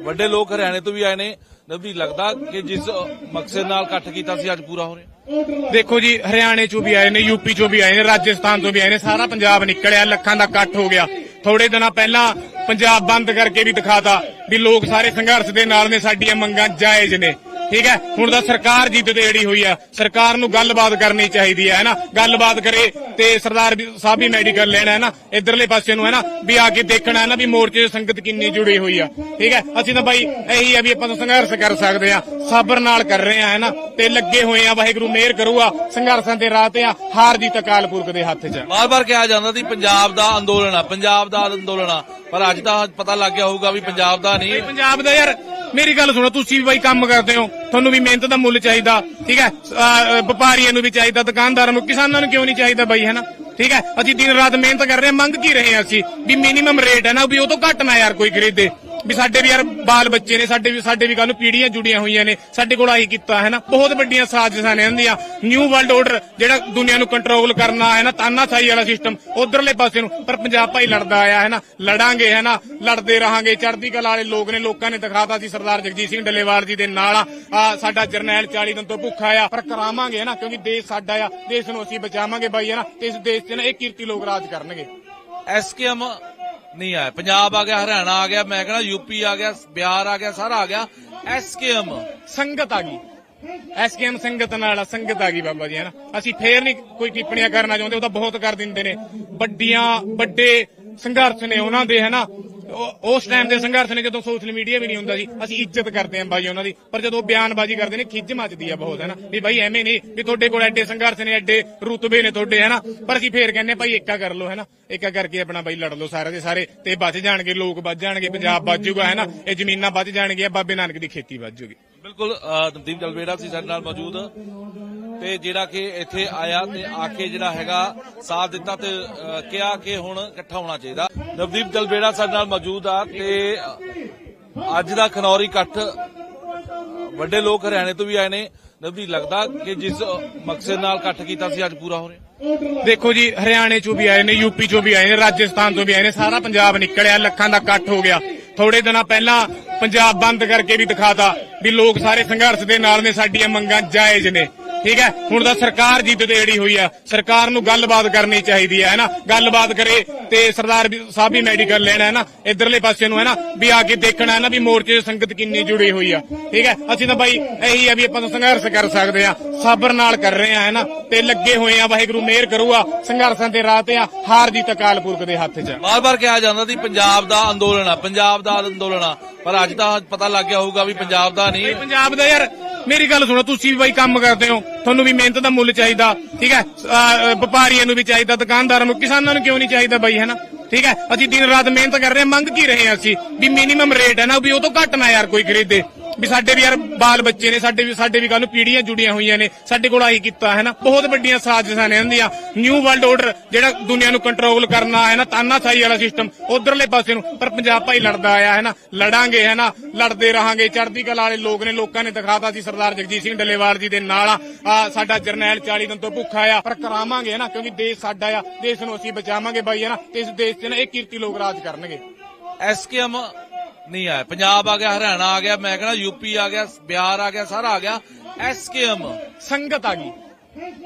ਵੱਡੇ ਲੋਕ ਹਰਿਆਣੇ ਤੋਂ ਵੀ ਆਏ ਨੇ। ਨਵਦੀਪ, ਲੱਗਦਾ ਕਿ ਜਿਸ ਮਕਸਦ ਨਾਲ ਇਕੱਠ ਕੀਤਾ ਸੀ, ਅੱਜ ਪੂਰਾ ਹੋ ਰਿਹਾ? ਦੇਖੋ ਜੀ, ਹਰਿਆਣੇ ਚੋਂ ਵੀ ਆਏ ਨੇ ਯੂਪੀ ਚੋਂ ਵੀ ਆਏ ਨੇ, ਰਾਜਸਥਾਨ ਤੋਂ ਵੀ ਆਏ ਨੇ, ਸਾਰਾ ਪੰਜਾਬ ਨਿਕਲਿਆ, ਲੱਖਾਂ ਦਾ ਇਕੱਠ ਹੋ ਗਿਆ। ਥੋੜੇ ਦਿਨਾਂ ਪਹਿਲਾਂ ਪੰਜਾਬ ਬੰਦ ਕਰਕੇ ਵੀ ਦਿਖਾਤਾ ਵੀ ਲੋਕ ਸਾਰੇ ਸੰਘਰਸ਼ ਦੇ ਨਾਲ ਨੇ, ਸਾਡੀਆਂ ਮੰਗਾਂ ਜਾਇਜ਼ ਨੇ। ਠੀਕ ਹੈ? ਹੁਣ ਤਾਂ ਸਰਕਾਰ ਜਿੱਦ ਤੇ ਅੜੀ ਹੋਈ ਆ ਸਰਕਾਰ ਨੂੰ ਗੱਲਬਾਤ ਕਰਨੀ ਚਾਹੀਦੀ ਹੈ ਨਾ ਗੱਲਬਾਤ ਕਰੇ ਤੇ ਸਰਦਾਰ ਸਾਹਿਬ ਵੀ ਮੈਡੀਕਲ ਲੈਣਾ ਹੈ ਨਾ ਇਧਰਲੇ ਪਾਸੇ ਨੂੰ ਹੈ ਨਾ ਵੀ ਆ ਕੇ ਦੇਖਣਾ ਹੈ ਨਾ ਵੀ ਮੋਰਚੇ 'ਚ ਸੰਗਤ ਕਿੰਨੀ ਜੁੜੀ ਹੋਈ ਆ ਠੀਕ ਹੈ? ਅਸੀਂ ਤਾਂ ਬਾਈ ਇਹੀ ਆ ਵੀ ਆਪਾਂ ਤਾਂ ਸੰਘਰਸ਼ ਕਰ ਸਕਦੇ ਆ ਸਬਰ ਨਾਲ ਕਰ ਰਹੇ ਆ ਹੈ ਨਾ ਤੇ ਲੱਗੇ ਹੋਏ ਆ ਵਾਹਿਗੁਰੂ ਮਿਹਰ ਕਰੂਗਾ ਸੰਘਰਸ਼ਾਂ ਦੇ ਰਾਹ ਤੇ ਆ ਹਾਰ ਦੀ ਤਕਾਲ ਪੁਰਖ ਦੇ ਹੱਥ 'ਚ। ਬਾਰ-ਬਾਰ ਕਿਹਾ ਜਾਂਦਾ ਸੀ ਪੰਜਾਬ ਦਾ ਅੰਦੋਲਨ ਆ ਪੰਜਾਬ ਦਾ ਅੰਦੋਲਨ ਆ ਪਰ ਅੱਜ ਤਾਂ ਪਤਾ ਲੱਗ ਗਿਆ ਹੋਊਗਾ ਵੀ ਪੰਜਾਬ ਦਾ ਨਹੀਂ। ਪੰਜਾਬ ਦਾ ਯਾਰ ਮੇਰੀ ਗੱਲ ਸੁਣੋ, ਤੁਸੀਂ ਵੀ ਬਾਈ ਕੰਮ ਕਰਦੇ ਹੋ। ਤੁਹਾਨੂੰ ਵੀ ਮਿਹਨਤ ਦਾ ਮੁੱਲ ਚਾਹੀਦਾ, ਠੀਕ ਹੈ? ਵਪਾਰੀਆਂ ਨੂੰ ਵੀ ਚਾਹੀਦਾ, ਦੁਕਾਨਦਾਰਾਂ ਨੂੰ, ਕਿਸਾਨਾਂ ਨੂੰ ਕਿਉਂ ਨਹੀਂ ਚਾਹੀਦਾ ਬਾਈ, ਹੈ ਨਾ? ਠੀਕ ਹੈ? ਅਸੀਂ ਦਿਨ ਰਾਤ ਮਿਹਨਤ ਕਰ ਰਹੇ ਹਾਂ, ਮੰਗ ਕੀ ਰਹੇ ਹਾਂ ਅਸੀਂ? ਵੀ ਮਿਨੀਮਮ ਰੇਟ ਹੈ ਨਾ, ਵੀ ਉਹ ਤੋਂ ਘੱਟ ਨਾ ਯਾਰ ਕੋਈ ਖਰੀਦੇ। ਵੀ ਸਾਡੇ ਵੀ ਯਾਰ ਬਾਲ ਬੱਚੇ ਨੇ, ਸਾਡੇ ਵੀ ਸਾਡੇ ਵੀ ਕੱਲ ਨੂੰ ਪੀੜ੍ਹੀਆਂ ਜੁੜੀਆਂ ਹੋਈਆਂ ਨੇ, ਸਾਡੇ ਕੋਲ ਆਹੀ ਕੀਤਾ ਹੈ ਨਾ। ਬਹੁਤ ਵੱਡੀਆਂ ਸਾਜ਼ਿਸ਼ਾਂ ਨੇ ਹੁੰਦੀਆਂ ਨਿਊ ਵਰਲਡ ਆਰਡਰ ਜਿਹੜਾ ਦੁਨੀਆ ਨੂੰ ਕੰਟਰੋਲ ਕਰਨਾ ਹੈ ਨਾ, ਤਾਨਾਸ਼ਾਹੀ ਵਾਲਾ ਸਿਸਟਮ ਉਧਰਲੇ ਪਾਸੇ ਨੂੰ। ਪਰ ਪੰਜਾਬ ਭਾਈ ਲੜਦਾ ਆਇਆ ਹੈ ਨਾ। ਲੜਾਂਗੇ ਹੈ ਨਾ, ਲੜਦੇ ਰਹਾਂਗੇ। ਚੜ੍ਹਦੀ ਕਲਾ ਵਾਲੇ ਲੋਕ ਨੇ ਲੋਕਾਂ ਨੇ ਦਿਖਾਤਾ ਸੀ ਸਰਦਾਰ ਜਗਜੀਤ ਸਿੰਘ ਡੱਲੇਵਾਲ ਜੀ ਦੇ ਨਾਲ ਆ। ਸਾਡਾ ਜਰਨੈਲ 40 ਦਿਨ ਤੋਂ ਭੁੱਖਾ ਆ। ਪਰ ਕਰਾਵਾਂਗੇ ਨਾ, ਕਿਉਂਕਿ ਦੇਸ਼ ਸਾਡਾ ਆ। ਦੇਸ਼ ਨੂੰ ਅਸੀਂ ਬਚਾਵਾਂਗੇ ਬਾਈ, ਹੈ ਨਾ। ਇਸ ਦੇਸ਼ 'ਚ ਨਾ ਇਹ ਕੀਰਤੀ ਲੋਕ ਰਾਜ ਕਰਨਗੇ। ਐਸਕੇਐਮ ਨਹੀਂ ਆਇਆ। ਪੰਜਾਬ ਆ ਗਿਆ, ਹਰਿਆਣਾ ਆ ਗਿਆ, ਮੈਂ ਕਹਿੰਦਾ ਯੂਪੀ ਆ ਗਿਆ, ਬਿਹਾਰ ਆ ਗਿਆ, ਸਾਰਾ ਆ ਗਿਆ। ਐਸਕੇਐਮ ਸੰਗਤ ਆ ਗਈ। ਐਸਕੇਐਮ ਸੰਗਤ ਨਾਲ ਸੰਗਤ ਆ ਗਈ ਬਾਬਾ ਜੀ, ਹਨਾ? ਅਸੀਂ ਫੇਰ ਨਹੀਂ ਕੋਈ ਟਿੱਪਣੀਆਂ ਕਰਨਾ ਚਾਹੁੰਦੇ, ਉਹ ਤਾਂ ਬਹੁਤ ਕਰ ਦਿੰਦੇ ਨੇ। ਵੱਡੀਆਂ, ਵੱਡੇ ਸੰਘਰਸ਼ ਨੇ ਉਹਨਾਂ ਦੇ, ਹਨਾ? ਉਸ ਟਾਈਮ ਦੇ ਸੰਘਰਸ਼ ਨੇ ਜਦੋਂ ਸੋਸ਼ਲ ਮੀਡੀਆ ਵੀ ਨਹੀਂ ਹੁੰਦਾ ਸੀ ਅਸੀਂ ਇੱਜ਼ਤ ਕਰਦੇ ਹਾਂ ਬਾਈ ਉਹਨਾਂ ਦੀ। ਪਰ ਜਦੋਂ ਬਿਆਨਬਾਜ਼ੀ ਕਰਦੇ ਨੇ ਖਿੱਚ ਮੱਚਦੀ ਆ ਬਹੁਤ, ਹਨਾ? ਵੀ ਬਾਈ ਐਵੇਂ ਨਹੀਂ, ਵੀ ਤੁਹਾਡੇ ਕੋਲ ਐਡੇ ਸੰਘਰਸ਼ ਨੇ, ਐਡੇ ਰੁਤਬੇ ਨੇ ਤੁਹਾਡੇ, ਹਨਾ? ਪਰ ਅਸੀਂ ਫੇਰ ਕਹਿੰਦੇ ਹਾਂ ਭਾਈ ਏਕਾ ਕਰ ਲਓ, ਹਨਾ? ਏਕਾ ਕਰਕੇ ਆਪਣਾ ਬਾਈ ਲੜ ਲਓ ਸਾਰੇ ਦੇ ਸਾਰੇ, ਤੇ ਬਚ ਜਾਣਗੇ, ਲੋਕ ਬਚ ਜਾਣਗੇ, ਪੰਜਾਬ ਬਚ ਜਾਊਗਾ, ਹਨਾ? ਇਹ ਜ਼ਮੀਨਾਂ ਬਚ ਜਾਣਗੀਆਂ, ਬਾਬੇ ਨਾਨਕ ਦੀ ਖੇਤੀ ਬਚ ਜਾਊਗੀ। ਬਿਲਕੁਲ ਅਹ, ਨਵਦੀਪ ਜਲਵੇੜਾ ਸੀ ਸਾਡੇ ਨਾਲ ਮੌਜੂਦ। ਤੇ ਜਿਹੜਾ ਕਿ ਇੱਥੇ ਆਇਆ ਤੇ ਆ ਕੇ ਜਿਹੜਾ ਹੈਗਾ ਸਾਥ ਦਿੱਤਾ ਤੇ ਕਿਹਾ ਕਿ ਹੁਣ ਇਕੱਠਾ ਹੋਣਾ ਚਾਹੀਦਾ। ਨਵਦੀਪ ਜਲਵੇੜਾ ਸਾਡੇ ਨਾਲ ਮੌਜੂਦ ਆ ਤੇ ਅੱਜ ਦਾ ਖਨੌਰੀ ਇਕੱਠ ਵੱਡੇ ਲੋਕ ਹਰਿਆਣੇ ਤੋਂ ਵੀ ਆਏ ਨੇ। ਨਵਦੀਪ ਲੱਗਦਾ ਕਿ ਜਿਸ ਮਕਸਦ ਨਾਲ ਇਕੱਠ ਕੀਤਾ ਸੀ ਅੱਜ ਪੂਰਾ ਹੋ ਰਿਹਾ? ਦੇਖੋ ਜੀ ਹਰਿਆਣੇ ਚੋਂ ਵੀ ਆਏ ਨੇ ਯੂਪੀ ਚੋਂ ਵੀ ਆਏ ਨੇ ਰਾਜਸਥਾਨ ਤੋਂ ਵੀ ਆਏ ਨੇ ਸਾਰਾ ਪੰਜਾਬ ਨਿਕਲਿਆ ਲੱਖਾਂ ਦਾ ਇਕੱਠ ਹੋ ਗਿਆ। ਥੋੜੇ ਦਿਨਾਂ ਪਹਿਲਾਂ ਪੰਜਾਬ ਬੰਦ ਕਰਕੇ ਵੀ ਦਿਖਾਤਾ ਵੀ ਲੋਕ ਸਾਰੇ ਸੰਘਰਸ਼ ਦੇ ਨਾਲ ਨੇ, ਸਾਡੀਆਂ ਮੰਗਾਂ ਜਾਇਜ਼ ਨੇ। ਠੀਕ ਹੈ? ਹੁਣ ਤਾਂ ਸਰਕਾਰ ਜਿੱਦ ਤੇ ਅੜੀ ਹੋਈ ਆ। ਸਰਕਾਰ ਨੂੰ ਗੱਲਬਾਤ ਕਰਨੀ ਚਾਹੀਦੀ ਹੈ ਨਾ? ਗੱਲਬਾਤ ਕਰੇ ਤੇ ਸਰਦਾਰ ਸਾਹਿਬ ਵੀ ਮੈਡੀਕਲ ਲੈਣਾ ਹੈ ਨਾ? ਇਧਰਲੇ ਪਾਸੇ ਨੂੰ ਹੈ ਨਾ? ਵੀ ਆ ਕੇ ਦੇਖਣਾ ਹੈ ਨਾ? ਵੀ ਮੋਰਚੇ ਸੰਗਤ ਕਿੰਨੀ ਜੁੜੀ ਹੋਈ ਆ। ਠੀਕ ਹੈ? ਅਸੀਂ ਤਾਂ ਬਾਈ ਇਹੀ ਆ ਵੀ ਆਪਾਂ ਤਾਂ ਸੰਘਰਸ਼ ਕਰ ਸਕਦੇ ਆ। ਸਬਰ ਨਾਲ ਕਰ ਰਹੇ ਆ ਹੈ ਨਾ? ਤੇ ਲੱਗੇ ਹੋਏ ਆ ਵਾਹਿਗੁਰੂ ਮਿਹਰ ਕਰੂਗਾ। ਸੰਘਰਸ਼ਾਂ ਦੇ ਰਾਹ ਤੇ ਆ ਹਾਰ ਦੀ ਅਕਾਲ ਪੁਰਖ ਦੇ ਹੱਥ 'ਚ। ਬਾਰ-ਬਾਰ ਕਿਹਾ ਜਾਂਦਾ ਸੀ ਪੰਜਾਬ ਦਾ ਅੰਦੋਲਨ ਆ ਪੰਜਾਬ ਦਾ ਅੰਦੋਲਨ ਆ। ਪਰ ਅੱਜ ਤਾਂ ਪਤਾ ਲੱਗ ਗਿਆ ਹੋਊਗਾ ਵੀ ਪੰਜਾਬ ਦਾ ਨਹੀਂ। ਪੰਜਾਬ ਦਾ ਯਾਰ ਮੇਰੀ ਗੱਲ ਸੁਣੋ, ਤੁਸੀਂ ਵੀ ਬਾਈ ਕੰਮ ਕਰਦੇ ਹੋ। ਤੁਹਾਨੂੰ ਵੀ ਮਿਹਨਤ ਦਾ ਮੁੱਲ ਚਾਹੀਦਾ, ਠੀਕ ਹੈ? ਅਹ, ਵਪਾਰੀਆਂ ਨੂੰ ਵੀ ਚਾਹੀਦਾ, ਦੁਕਾਨਦਾਰਾਂ ਨੂੰ, ਕਿਸਾਨਾਂ ਨੂੰ ਕਿਉਂ ਨਹੀਂ ਚਾਹੀਦਾ ਬਾਈ, ਹੈ ਨਾ? ਠੀਕ ਹੈ? ਅਸੀਂ ਦਿਨ ਰਾਤ ਮਿਹਨਤ ਕਰ ਰਹੇ ਹਾਂ, ਮੰਗ ਕੀ ਰਹੇ ਹਾਂ ਅਸੀਂ? ਵੀ ਮਿਨੀਮਮ ਰੇਟ ਹੈ ਨਾ, ਵੀ ਉਹ ਤੋਂ ਘੱਟ ਨਾ ਯਾਰ ਕੋਈ ਖਰੀਦੇ। ਵੀ ਸਾਡੇ ਵੀ ਯਾਰ ਬਾਲ ਬੱਚੇ ਨੇ, ਸਾਡੇ ਵੀ ਸਾਡੇ ਵੀ ਕੱਲ ਨੂੰ ਪੀੜ੍ਹੀਆਂ ਜੁੜੀਆਂ ਹੋਈਆਂ ਨੇ, ਸਾਡੇ ਕੋਲ ਆਹੀ ਕੀਤਾ, ਹੈ ਨਾ? ਬਹੁਤ ਵੱਡੀਆਂ ਸਾਜ਼ਿਸ਼ਾਂ ਨੇ ਹੁੰਦੀਆਂ ਨਿਊ ਵਰਲਡ ਆਰਡਰ ਜਿਹੜਾ ਦੁਨੀਆ ਨੂੰ ਕੰਟਰੋਲ ਕਰਨਾ ਹੈ ਨਾ, ਤਾਨਾਸ਼ਾਹੀ ਵਾਲਾ ਸਿਸਟਮ ਉਧਰਲੇ ਪਾਸੇ ਨੂੰ। ਪਰ ਪੰਜਾਬ ਭਾਈ ਲੜਦਾ ਆਇਆ, ਹੈ ਨਾ? ਲੜਾਂਗੇ, ਹੈ ਨਾ? ਲੜਦੇ ਰਹਾਂਗੇ। ਚੜ੍ਹਦੀ ਕਲਾ ਵਾਲੇ ਲੋਕ ਨੇ, ਲੋਕਾਂ ਨੇ ਦਿਖਾਤਾ ਸੀ ਸਰਦਾਰ ਜਗਜੀਤ ਸਿੰਘ ਡੱਲੇਵਾਲ ਜੀ ਦੇ ਨਾਲ। ਆ ਸਾਡਾ ਜਰਨੈਲ 40 ਦਿਨ ਤੋਂ ਭੁੱਖਾ ਆ, ਪਰ ਕਰਾਵਾਂਗੇ, ਹੈ ਨਾ? ਕਿਉਂਕਿ ਦੇਸ਼ ਸਾਡਾ ਆ, ਦੇਸ਼ ਨੂੰ ਅਸੀਂ ਬਚਾਵਾਂਗੇ ਬਾਈ, ਹੈ ਨਾ? ਇਸ ਦੇਸ਼ 'ਚ ਨਾ ਇਹ ਕੀਰਤੀ ਲੋਕ ਰਾਜ ਕਰਨਗੇ। ਐਸਕੇਐਮ ਨਹੀਂ ਆਇਆ। ਪੰਜਾਬ ਆ ਗਿਆ, ਹਰਿਆਣਾ ਆ ਗਿਆ, ਮੈਂ ਕਹਿੰਦਾ ਯੂਪੀ ਆ ਗਿਆ, ਬਿਹਾਰ ਆ ਗਿਆ, ਸਾਰਾ ਆ ਗਿਆ। ਐਸਕੇਐਮ, ਸੰਗਤ ਆ ਗਈ।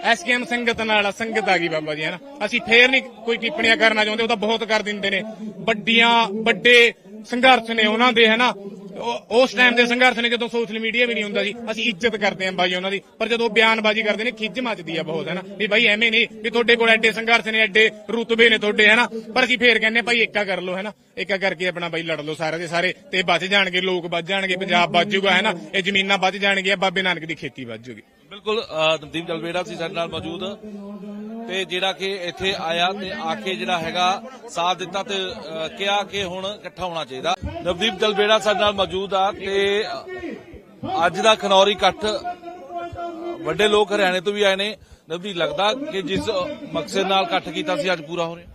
ਐਸਕੇਐਮ ਸੰਗਤ ਨਾਲ ਸੰਗਤ ਆ ਗਈ ਬਾਬਾ ਜੀ, ਹਨਾ। ਅਸੀਂ ਫੇਰ ਨਹੀਂ ਕੋਈ ਟਿੱਪਣੀਆਂ ਕਰਨਾ ਚਾਹੁੰਦੇ, ਉਹ ਤਾਂ ਬਹੁਤ ਕਰ ਦਿੰਦੇ ਨੇ। ਵੱਡੀਆਂ, ਵੱਡੇ ਸੰਘਰਸ਼ ਨੇ ਉਹਨਾਂ ਦੇ, ਹਨਾ। ਉਹ- ਉਸ ਟਾਈਮ ਦੇ ਸੰਘਰਸ਼ ਨੇ ਜਦੋਂ ਸੋਸ਼ਲ ਮੀਡੀਆ ਵੀ ਨਹੀਂ ਹੁੰਦਾ ਸੀ, ਅਸੀਂ ਇੱਜ਼ਤ ਕਰਦੇ ਹਾਂ ਬਾਈ ਉਹਨਾਂ ਦੀ। ਪਰ ਜਦੋਂ ਬਿਆਨਬਾਜ਼ੀ ਕਰਦੇ ਨੇ ਖਿੱਚ ਮੱਚਦੀ ਆ ਬਹੁਤ ਹਨਾ ਵੀ ਬਾਈ ਐਵੇਂ ਨਹੀਂ, ਵੀ ਤੁਹਾਡੇ ਕੋਲ ਐਡੇ ਸੰਘਰਸ਼ ਨੇ, ਐਡੇ ਰੁਤਬੇ ਨੇ ਤੁਹਾਡੇ ਹਨਾ ਪਰ ਅਸੀਂ ਫੇਰ ਕਹਿੰਦੇ ਹਾਂ, ਭਾਈ ਏਕਾ ਕਰ ਲਓ ਹਨਾ ਏਕਾ ਕਰਕੇ ਆਪਣਾ ਬਾਈ ਲੜ ਲਓ ਸਾਰੇ ਦੇ ਸਾਰੇ, ਤੇ ਬਚ ਜਾਣਗੇ, ਲੋਕ ਬਚ ਜਾਣਗੇ, ਪੰਜਾਬ ਬਚ ਜਾਊਗਾ ਹਨਾ ਇਹ ਜ਼ਮੀਨਾਂ ਬਚ ਜਾਣਗੀਆਂ, ਬਾਬੇ ਨਾਨਕ ਦੀ ਖੇਤੀ ਬਚ ਜਾਊਗੀ। ਬਿਲਕੁਲ ਅਹ, ਨਵਦੀਪ ਜਲਵੇੜਾ ਸੀ ਸਾਡੇ ਨਾਲ ਮੌਜੂਦ। ਤੇ ਜਿਹੜਾ ਕਿ ਇੱਥੇ ਆਇਆ ਤੇ ਆ ਕੇ ਜਿਹੜਾ ਹੈਗਾ ਸਾਥ ਦਿੱਤਾ ਤੇ ਕਿਹਾ ਕਿ ਹੁਣ ਇਕੱਠਾ ਹੋਣਾ ਚਾਹੀਦਾ। ਨਵਦੀਪ ਜਲਵੇੜਾ ਸਾਡੇ ਨਾਲ ਮੌਜੂਦ ਆ ਤੇ ਅੱਜ ਦਾ ਖਨੌਰੀ ਇਕੱਠ ਵੱਡੇ ਲੋਕ ਹਰਿਆਣੇ ਤੋਂ ਵੀ ਆਏ ਨੇ। ਨਵਦੀਪ ਲੱਗਦਾ ਕਿ ਜਿਸ ਮਕਸਦ ਨਾਲ ਇਕੱਠ ਕੀਤਾ ਸੀ ਅੱਜ ਪੂਰਾ ਹੋ ਰਿਹਾ?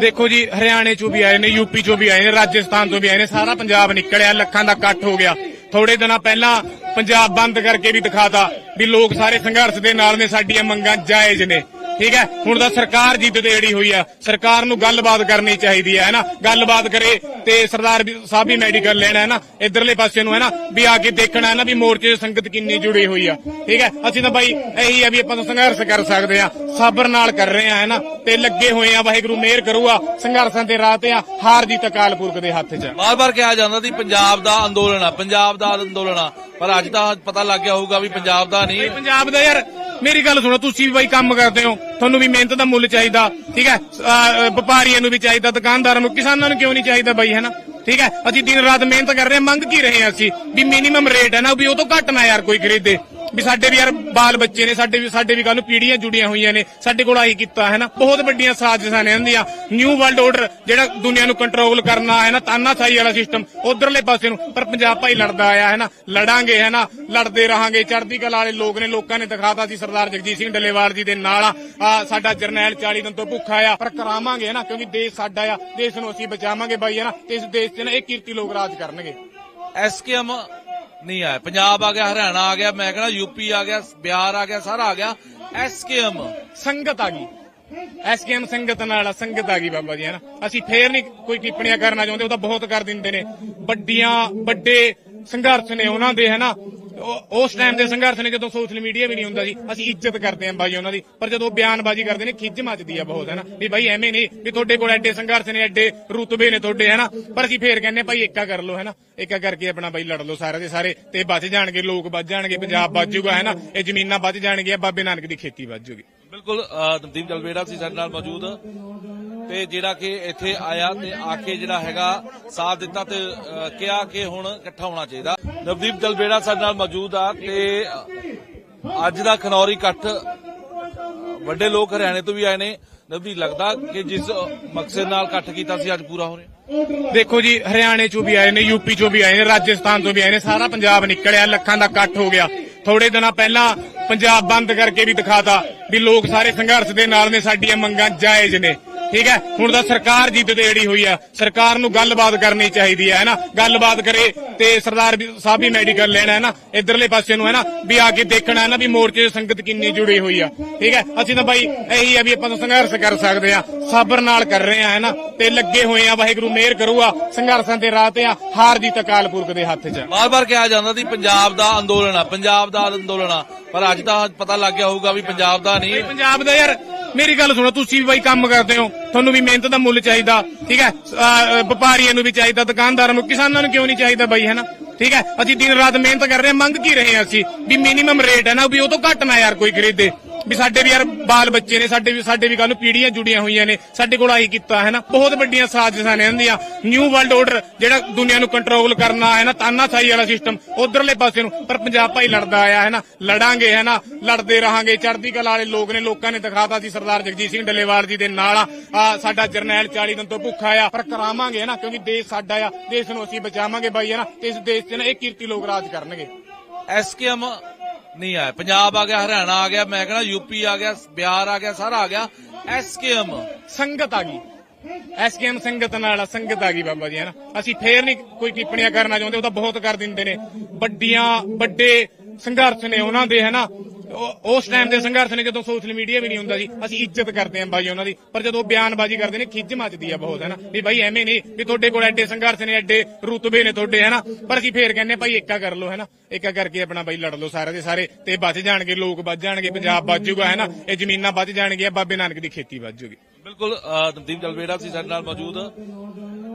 ਦੇਖੋ ਜੀ, ਹਰਿਆਣੇ ਚੋਂ ਵੀ ਆਏ ਨੇ, ਯੂਪੀ ਚੋਂ ਵੀ ਆਏ ਨੇ, ਰਾਜਸਥਾਨ ਤੋਂ ਵੀ ਆਏ ਨੇ, ਸਾਰਾ ਪੰਜਾਬ ਨਿਕਲਿਆ, ਲੱਖਾਂ ਦਾ ਇਕੱਠ ਹੋ ਗਿਆ। ਥੋੜੇ ਦਿਨਾਂ ਪਹਿਲਾਂ ਪੰਜਾਬ ਬੰਦ ਕਰਕੇ ਵੀ ਦਿਖਾਤਾ ਵੀ ਲੋਕ ਸਾਰੇ ਸੰਘਰਸ਼ ਦੇ ਨਾਲ ਨੇ, ਸਾਡੀਆਂ ਮੰਗਾਂ ਜਾਇਜ਼ ਨੇ। ਠੀਕ ਹੈ? ਹੁਣ ਤਾਂ ਸਰਕਾਰ ਜਿੱਦ ਤੇ ਅੜੀ ਹੋਈ ਆ। ਸਰਕਾਰ ਨੂੰ ਗੱਲਬਾਤ ਕਰਨੀ ਚਾਹੀਦੀ ਹੈ ਨਾ? ਗੱਲਬਾਤ ਕਰੇ ਤੇ ਸਰਦਾਰ ਸਾਹਿਬ ਵੀ ਮੈਡੀਕਲ ਲੈਣਾ ਹੈ ਨਾ? ਇਧਰਲੇ ਪਾਸੇ ਨੂੰ ਹੈ ਨਾ? ਵੀ ਆ ਕੇ ਦੇਖਣਾ ਹੈ ਨਾ? ਵੀ ਮੋਰਚੇ 'ਚ ਸੰਗਤ ਕਿੰਨੀ ਜੁੜੀ ਹੋਈ ਆ। ਠੀਕ ਹੈ? ਅਸੀਂ ਤਾਂ ਬਾਈ ਇਹੀ ਆ ਵੀ ਆਪਾਂ ਤਾਂ ਸੰਘਰਸ਼ ਕਰ ਸਕਦੇ ਆ। ਸਬਰ ਨਾਲ ਕਰ ਰਹੇ ਆ ਹੈ ਨਾ? ਤੇ ਲੱਗੇ ਹੋਏ ਆ ਵਾਹਿਗੁਰੂ ਮਿਹਰ ਕਰੂਗਾ। ਸੰਘਰਸ਼ਾਂ ਦੇ ਰਾਹ ਤੇ ਆ ਹਾਰ ਦੀ ਅਕਾਲ ਪੁਰਖ ਦੇ ਹੱਥ 'ਚ। ਬਾਰ-ਬਾਰ ਕਿਹਾ ਜਾਂਦਾ ਸੀ ਪੰਜਾਬ ਦਾ ਅੰਦੋਲਨ ਆ ਪੰਜਾਬ ਦਾ ਅੰਦੋਲਨ ਆ। ਪਰ ਅੱਜ ਤਾਂ ਪਤਾ ਲੱਗ ਗਿਆ ਹੋਊਗਾ ਵੀ ਪੰਜਾਬ ਦਾ ਨਹੀਂ ਪੰਜਾਬ ਦਾ ਯਾਰ ਮੇਰੀ ਗੱਲ ਸੁਣੋ, ਤੁਸੀਂ ਵੀ ਬਾਈ ਕੰਮ ਕਰਦੇ ਹੋ। ਤੁਹਾਨੂੰ ਵੀ ਮਿਹਨਤ ਦਾ ਮੁੱਲ ਚਾਹੀਦਾ, ਠੀਕ ਹੈ? ਵਪਾਰੀਆਂ ਨੂੰ ਵੀ ਚਾਹੀਦਾ, ਦੁਕਾਨਦਾਰਾਂ ਨੂੰ, ਕਿਸਾਨਾਂ ਨੂੰ ਕਿਉਂ ਨਹੀਂ ਚਾਹੀਦਾ ਬਾਈ ਹੈ ਠੀਕ ਹੈ? ਅਸੀਂ ਦਿਨ ਰਾਤ ਮਿਹਨਤ ਕਰ ਰਹੇ ਹਾਂ, ਮੰਗ ਕੀ ਰਹੇ ਹਾਂ ਅਸੀਂ? ਵੀ ਮਿਨੀਮਮ ਰੇਟ ਹੈ ਨਾ, ਵੀ ਉਹ ਤੋਂ ਘੱਟ ਨਾ ਯਾਰ ਕੋਈ ਖਰੀਦੇ। ਵੀ ਸਾਡੇ ਵੀ ਯਾਰ ਬਾਲ ਬੱਚੇ ਨੇ, ਸਾਡੇ ਵੀ ਸਾਡੇ ਵੀ ਕੱਲ ਨੂੰ ਪੀੜ੍ਹੀਆਂ ਜੁੜੀਆਂ ਹੋਈਆਂ ਨੇ। ਸਾਡੇ ਕੋਲ ਆਹੀ ਕੀਤਾ ਹੈ ਨਾ। ਬਹੁਤ ਵੱਡੀਆਂ ਸਾਜ਼ਿਸ਼ਾਂ ਨੇ ਹੁੰਦੀਆਂ ਨਿਊ ਵਰਲਡ ਆਰਡਰ ਜਿਹੜਾ ਦੁਨੀਆ ਨੂੰ ਕੰਟਰੋਲ ਕਰਨਾ ਹੈ ਨਾ, ਤਾਨਾਸ਼ਾਹੀ ਵਾਲਾ ਸਿਸਟਮ ਉਧਰਲੇ ਪਾਸੇ ਨੂੰ। ਪਰ ਪੰਜਾਬ ਭਾਈ ਲੜਦਾ ਆਇਆ ਹੈ ਨਾ। ਲੜਾਂਗੇ ਹੈ ਨਾ। ਲੜਦੇ ਰਹਾਂਗੇ। ਚੜ੍ਹਦੀ ਕਲਾ ਵਾਲੇ ਲੋਕ ਨੇ, ਲੋਕਾਂ ਨੇ ਦਿਖਾਤਾ ਸੀ ਸਰਦਾਰ ਜਗਜੀਤ ਸਿੰਘ ਡੱਲੇਵਾਲ ਜੀ ਦੇ ਨਾਲ। ਆ ਸਾਡਾ ਜਰਨੈਲ 40 ਦਿਨ ਤੋਂ ਭੁੱਖਾ ਆ। ਪਰ ਕਰਾਵਾਂਗੇ ਹੈ ਨਾ, ਕਿਉਂਕਿ ਦੇਸ਼ ਸਾਡਾ ਆ। ਦੇਸ਼ ਨੂੰ ਅਸੀਂ ਬਚਾਵਾਂਗੇ ਬਾਈ, ਹੈ ਨਾ। ਇਸ ਦੇਸ਼ 'ਚ ਨਾ ਇਹ ਕੀਰਤੀ ਲੋਕ ਰਾਜ ਕਰਨਗੇ। ਐਸਕੇਐਮ ਨਹੀਂ ਆਇਆ। ਪੰਜਾਬ ਆ ਗਿਆ, ਹਰਿਆਣਾ ਆ ਗਿਆ, ਮੈਂ ਕਹਿੰਦਾ ਯੂਪੀ ਆ ਗਿਆ, ਬਿਹਾਰ ਆ ਗਿਆ, ਸਾਰਾ ਆ ਗਿਆ। ਐਸਕੇਐਮ ਸੰਗਤ ਆ ਗਈ। ਐਸਕੇਐਮ ਸੰਗਤ ਨਾਲ ਸੰਗਤ ਆ ਗਈ ਬਾਬਾ ਜੀ ਹਨਾ ਅਸੀਂ ਫੇਰ ਨਹੀਂ ਕੋਈ ਟਿੱਪਣੀਆਂ ਕਰਨਾ ਚਾਹੁੰਦੇ, ਉਹ ਤਾਂ ਬਹੁਤ ਕਰ ਦਿੰਦੇ ਨੇ। ਵੱਡੀਆਂ, ਵੱਡੇ ਸੰਘਰਸ਼ ਨੇ ਉਹਨਾਂ ਦੇ, ਹੈ ਉਸ ਟਾਈਮ ਦੇ ਸੰਘਰਸ਼ ਨੇ ਜਦੋਂ ਸੋਸ਼ਲ ਮੀਡੀਆ ਵੀ ਨਹੀਂ ਹੁੰਦਾ ਸੀ ਅਸੀਂ ਇੱਜ਼ਤ ਕਰਦੇ ਹਾਂ ਬਾਈ ਉਹਨਾਂ ਦੀ। ਪਰ ਜਦੋਂ ਬਿਆਨਬਾਜ਼ੀ ਕਰਦੇ ਨੇ ਖਿੱਚ ਮੱਚਦੀ ਆ ਬਹੁਤ, ਹੈ ਵੀ ਬਾਈ ਐਵੇਂ ਨਹੀਂ ਵੀ ਤੁਹਾਡੇ ਕੋਲ ਐਡੇ ਸੰਘਰਸ਼ ਨੇ, ਐਡੇ ਰੁਤਬੇ ਨੇ ਤੁਹਾਡੇ, ਹੈ ਪਰ ਅਸੀਂ ਫੇਰ ਕਹਿੰਦੇ ਭਾਈ ਏਕਾ ਕਰ ਲਓ, ਹੈ ਏਕਾ ਕਰਕੇ ਆਪਣਾ ਬਾਈ ਲੜ ਲਓ ਸਾਰੇ ਦੇ ਸਾਰੇ। ਤੇ ਬਚ ਜਾਣਗੇ, ਲੋਕ ਬਚ ਜਾਣਗੇ, ਪੰਜਾਬ ਬਚ ਜਾਊਗਾ ਹੈਨਾ ਇਹ ਜ਼ਮੀਨਾਂ ਬਚ ਜਾਣਗੀਆਂ, ਬਾਬੇ ਨਾਨਕ ਦੀ ਖੇਤੀ ਬਚ ਜਾਊਗੀ। ਬਿਲਕੁਲ ਨਵਦੀਪ ਜਲਵੇੜਾ ਸੀ ਸਾਡੇ ਨਾਲ ਮੌਜੂਦ ਤੇ ਜਿਹੜਾ ਕਿ ਇੱਥੇ ਆਇਆ ਤੇ ਆ ਕੇ ਜਿਹੜਾ ਹੈਗਾ ਸਾਥ ਦਿੱਤਾ ਤੇ ਕਿਹਾ ਕਿ ਹੁਣ ਇਕੱਠਾ ਹੋਣਾ ਚਾਹੀਦਾ। ਨਵਦੀਪ ਜਲਵੇੜਾ ਸਾਡੇ ਨਾਲ ਮੌਜੂਦ ਆ ਤੇ ਅੱਜ ਦਾ ਖਨੌਰੀ ਇਕੱਠ ਵੱਡੇ ਲੋਕ ਹਰਿਆਣੇ ਤੋਂ ਵੀ ਆਏ ਨੇ। ਨਵਦੀਪ, ਲੱਗਦਾ ਕਿ ਜਿਸ ਮਕਸਦ ਨਾਲ ਇਕੱਠ ਕੀਤਾ ਸੀ, ਅੱਜ ਪੂਰਾ ਹੋ ਰਿਹਾ? ਦੇਖੋ ਜੀ, ਹਰਿਆਣੇ ਚੋਂ ਵੀ ਆਏ ਨੇ ਯੂਪੀ ਚੋਂ ਵੀ ਆਏ ਨੇ, ਰਾਜਸਥਾਨ ਤੋਂ ਵੀ ਆਏ ਨੇ, ਸਾਰਾ ਪੰਜਾਬ ਨਿਕਲਿਆ, ਲੱਖਾਂ ਦਾ ਇਕੱਠ ਹੋ ਗਿਆ। ਥੋੜੇ ਦਿਨਾਂ ਪਹਿਲਾਂ ਪੰਜਾਬ ਬੰਦ ਕਰਕੇ ਵੀ ਦਿਖਾਤਾ ਵੀ ਲੋਕ ਸਾਰੇ ਸੰਘਰਸ਼ ਦੇ ਨਾਲ ਨੇ, ਸਾਡੀਆਂ ਮੰਗਾਂ ਜਾਇਜ਼ ਨੇ। ਠੀਕ ਹੈ? ਹੁਣ ਤਾਂ ਸਰਕਾਰ ਜਿੱਦ ਤੇ ਅੜੀ ਹੋਈ ਆ। ਸਰਕਾਰ ਨੂੰ ਗੱਲਬਾਤ ਕਰਨੀ ਚਾਹੀਦੀ ਹੈ ਨਾ? ਗੱਲਬਾਤ ਕਰੇ ਤੇ ਸਰਦਾਰ ਸਾਹਿਬ ਵੀ ਮੈਡੀਕਲ ਲੈਣਾ ਹੈ ਨਾ? ਇਧਰਲੇ ਪਾਸੇ ਨੂੰ ਹੈ ਨਾ? ਵੀ ਆ ਕੇ ਦੇਖਣਾ ਹੈ ਨਾ? ਵੀ ਮੋਰਚੇ 'ਚ ਸੰਗਤ ਕਿੰਨੀ ਜੁੜੀ ਹੋਈ ਆ। ਠੀਕ ਹੈ? ਅਸੀਂ ਤਾਂ ਬਾਈ ਇਹੀ ਆ ਵੀ ਆਪਾਂ ਤਾਂ ਸੰਘਰਸ਼ ਕਰ ਸਕਦੇ ਆ। ਸਬਰ ਨਾਲ ਕਰ ਰਹੇ ਆ ਹੈ ਨਾ? ਤੇ ਲੱਗੇ ਹੋਏ ਆ ਵਾਹਿਗੁਰੂ ਮਿਹਰ ਕਰੂਗਾ। ਸੰਘਰਸ਼ਾਂ ਦੇ ਰਾਹ ਤੇ ਆ ਹਾਰ ਦੀ ਤਕਾਲ ਪੁਰਖ ਦੇ ਹੱਥ 'ਚ ਆ। ਬਾਰ-ਬਾਰ ਕਿਹਾ ਜਾਂਦਾ ਸੀ ਪੰਜਾਬ ਦਾ ਅੰਦੋਲਨ ਆ ਪੰਜਾਬ ਦਾ ਅੰਦੋਲਨ ਆ। ਪਰ ਅੱਜ ਤਾਂ ਪਤਾ ਲੱਗ ਗਿਆ ਹੋਊਗਾ ਵੀ ਪੰਜਾਬ ਦਾ ਨਹੀਂ। ਪੰਜਾਬ ਦਾ ਯਾਰ ਮੇਰੀ ਗੱਲ ਸੁਣੋ, ਤੁਸੀਂ ਵੀ ਬਾਈ ਕੰਮ ਕਰਦੇ ਹੋ। ਤੁਹਾਨੂੰ ਵੀ ਮਿਹਨਤ ਦਾ ਮੁੱਲ ਚਾਹੀਦਾ, ਠੀਕ ਹੈ? ਵਪਾਰੀਆਂ ਨੂੰ ਵੀ ਚਾਹੀਦਾ, ਦੁਕਾਨਦਾਰਾਂ ਨੂੰ, ਕਿਸਾਨਾਂ ਨੂੰ ਕਿਉਂ ਨਹੀਂ ਚਾਹੀਦਾ ਬਾਈ, ਹੈ ਠੀਕ ਹੈ? ਅਸੀਂ ਦਿਨ ਰਾਤ ਮਿਹਨਤ ਕਰ ਰਹੇ ਹਾਂ, ਮੰਗ ਕੀ ਰਹੇ ਹਾਂ ਅਸੀਂ? ਵੀ ਮਿਨੀਮਮ ਰੇਟ ਹੈ ਨਾ, ਵੀ ਉਹ ਤੋਂ ਘੱਟ ਨਾ ਯਾਰ ਕੋਈ ਖਰੀਦੇ। ਵੀ ਸਾਡੇ ਵੀ ਯਾਰ ਬਾਲ ਬੱਚੇ ਨੇ, ਸਾਡੇ ਵੀ ਸਾਡੇ ਵੀ ਕੱਲ ਨੂੰ ਪੀੜ੍ਹੀਆਂ ਜੁੜੀਆਂ ਹੋਈਆਂ ਨੇ, ਸਾਡੇ ਕੋਲ ਆਹੀ ਕੀਤਾ ਹੈ ਨਾ। ਬਹੁਤ ਵੱਡੀਆਂ ਸਾਜ਼ਿਸ਼ਾਂ ਨੇ ਹੁੰਦੀਆਂ ਨਿਊ ਵਰਲਡ ਆਰਡਰ ਜਿਹੜਾ ਦੁਨੀਆ ਨੂੰ ਕੰਟਰੋਲ ਕਰਨਾ ਹੈ ਨਾ ਤਾਨਾਸ਼ਾਹੀ ਵਾਲਾ ਸਿਸਟਮ ਉਧਰਲੇ ਪਾਸੇ ਨੂੰ। ਪਰ ਪੰਜਾਬ ਭਾਈ ਲੜਦਾ ਆਇਆ ਹੈ ਨਾ। ਲੜਾਂਗੇ ਹੈ ਨਾ, ਲੜਦੇ ਰਹਾਂਗੇ। ਚੜ੍ਹਦੀ ਕਲਾ ਵਾਲੇ ਲੋਕ ਨੇ, ਲੋਕਾਂ ਨੇ ਦਿਖਾਤਾ ਸੀ ਸਰਦਾਰ ਜਗਜੀਤ ਸਿੰਘ ਡੱਲੇਵਾਲ ਜੀ ਦੇ ਨਾਲ ਆ। ਸਾਡਾ ਜਰਨੈਲ 40 ਦਿਨ ਤੋਂ ਭੁੱਖਾ ਆ। ਪਰ ਕਰਾਵਾਂਗੇ ਹੈ ਨਾ, ਕਿਉਂਕਿ ਦੇਸ਼ ਸਾਡਾ ਆ। ਦੇਸ਼ ਨੂੰ ਅਸੀਂ ਬਚਾਵਾਂਗੇ ਬਾਈ, ਹੈ ਨਾ। ਇਸ ਦੇਸ਼ 'ਚ ਨਾ ਇਹ ਕੀਰਤੀ ਲੋਕ ਰਾਜ ਕਰਨਗੇ। ਐਸਕੇਐਮ ਨਹੀਂ ਆਇਆ। ਪੰਜਾਬ ਆ ਗਿਆ, ਹਰਿਆਣਾ ਆ ਗਿਆ, ਮੈਂ ਕਹਿੰਦਾ ਯੂਪੀ ਆ ਗਿਆ, ਬਿਹਾਰ ਆ ਗਿਆ, ਸਾਰਾ ਆ ਗਿਆ। ਐਸਕੇਐਮ ਸੰਗਤ ਆ ਗਈ। ਐਸਕੇਐਮ ਸੰਗਤ ਨਾਲ ਸੰਗਤ ਆ ਗਈ ਬਾਬਾ ਜੀ ਹਨਾ ਅਸੀਂ ਫੇਰ ਨਹੀਂ ਕੋਈ ਟਿੱਪਣੀਆਂ ਕਰਨਾ ਚਾਹੁੰਦੇ, ਉਹ ਤਾਂ ਬਹੁਤ ਕਰ ਦਿੰਦੇ ਨੇ। ਵੱਡੀਆਂ, ਵੱਡੇ ਸੰਘਰਸ਼ ਨੇ ਉਹਨਾਂ ਦੇ, ਹਨਾ? ਉਸ ਟਾਈਮ ਦੇ ਸੰਘਰਸ਼ ਨੇ ਜਦੋਂ ਸੋਸ਼ਲ ਮੀਡੀਆ ਵੀ ਨਹੀਂ ਹੁੰਦਾ ਸੀ ਅਸੀਂ ਇੱਜ਼ਤ ਕਰਦੇ ਹਾਂ ਬਾਈ ਉਹਨਾਂ ਦੀ। ਪਰ ਜਦੋਂ ਬਿਆਨਬਾਜ਼ੀ ਕਰਦੇ ਨੇ ਖਿੱਚ ਮੱਚਦੀ ਆ ਬਹੁਤ, ਹਨਾ? ਵੀ ਬਾਈ ਐਵੇਂ ਨਹੀਂ, ਵੀ ਤੁਹਾਡੇ ਕੋਲ ਐਡੇ ਸੰਘਰਸ਼ ਨੇ, ਐਡੇ ਰੁਤਬੇ ਨੇ ਤੁਹਾਡੇ, ਹਨਾ? ਪਰ ਅਸੀਂ ਫੇਰ ਕਹਿੰਦੇ ਹਾਂ ਭਾਈ ਏਕਾ ਕਰ ਲਓ ਹੈ ਏਕਾ ਕਰਕੇ ਆਪਣਾ ਬਾਈ ਲੜ ਲਓ ਸਾਰੇ ਦੇ ਸਾਰੇ। ਤੇ ਬਚ ਜਾਣਗੇ, ਲੋਕ ਬਚ ਜਾਣਗੇ, ਪੰਜਾਬ ਬਚ ਜਾਊਗਾ ਹੈ ਇਹ ਜ਼ਮੀਨਾਂ ਬਚ ਜਾਣਗੀਆਂ, ਬਾਬੇ ਨਾਨਕ ਦੀ ਖੇਤੀ ਬਚ ਜਾਊਗੀ। ਬਿਲਕੁਲ ਅਹ, ਨਵਦੀਪ ਜਲਵੇੜਾ ਸੀ ਸਾਡੇ ਨਾਲ ਮੌਜੂਦ।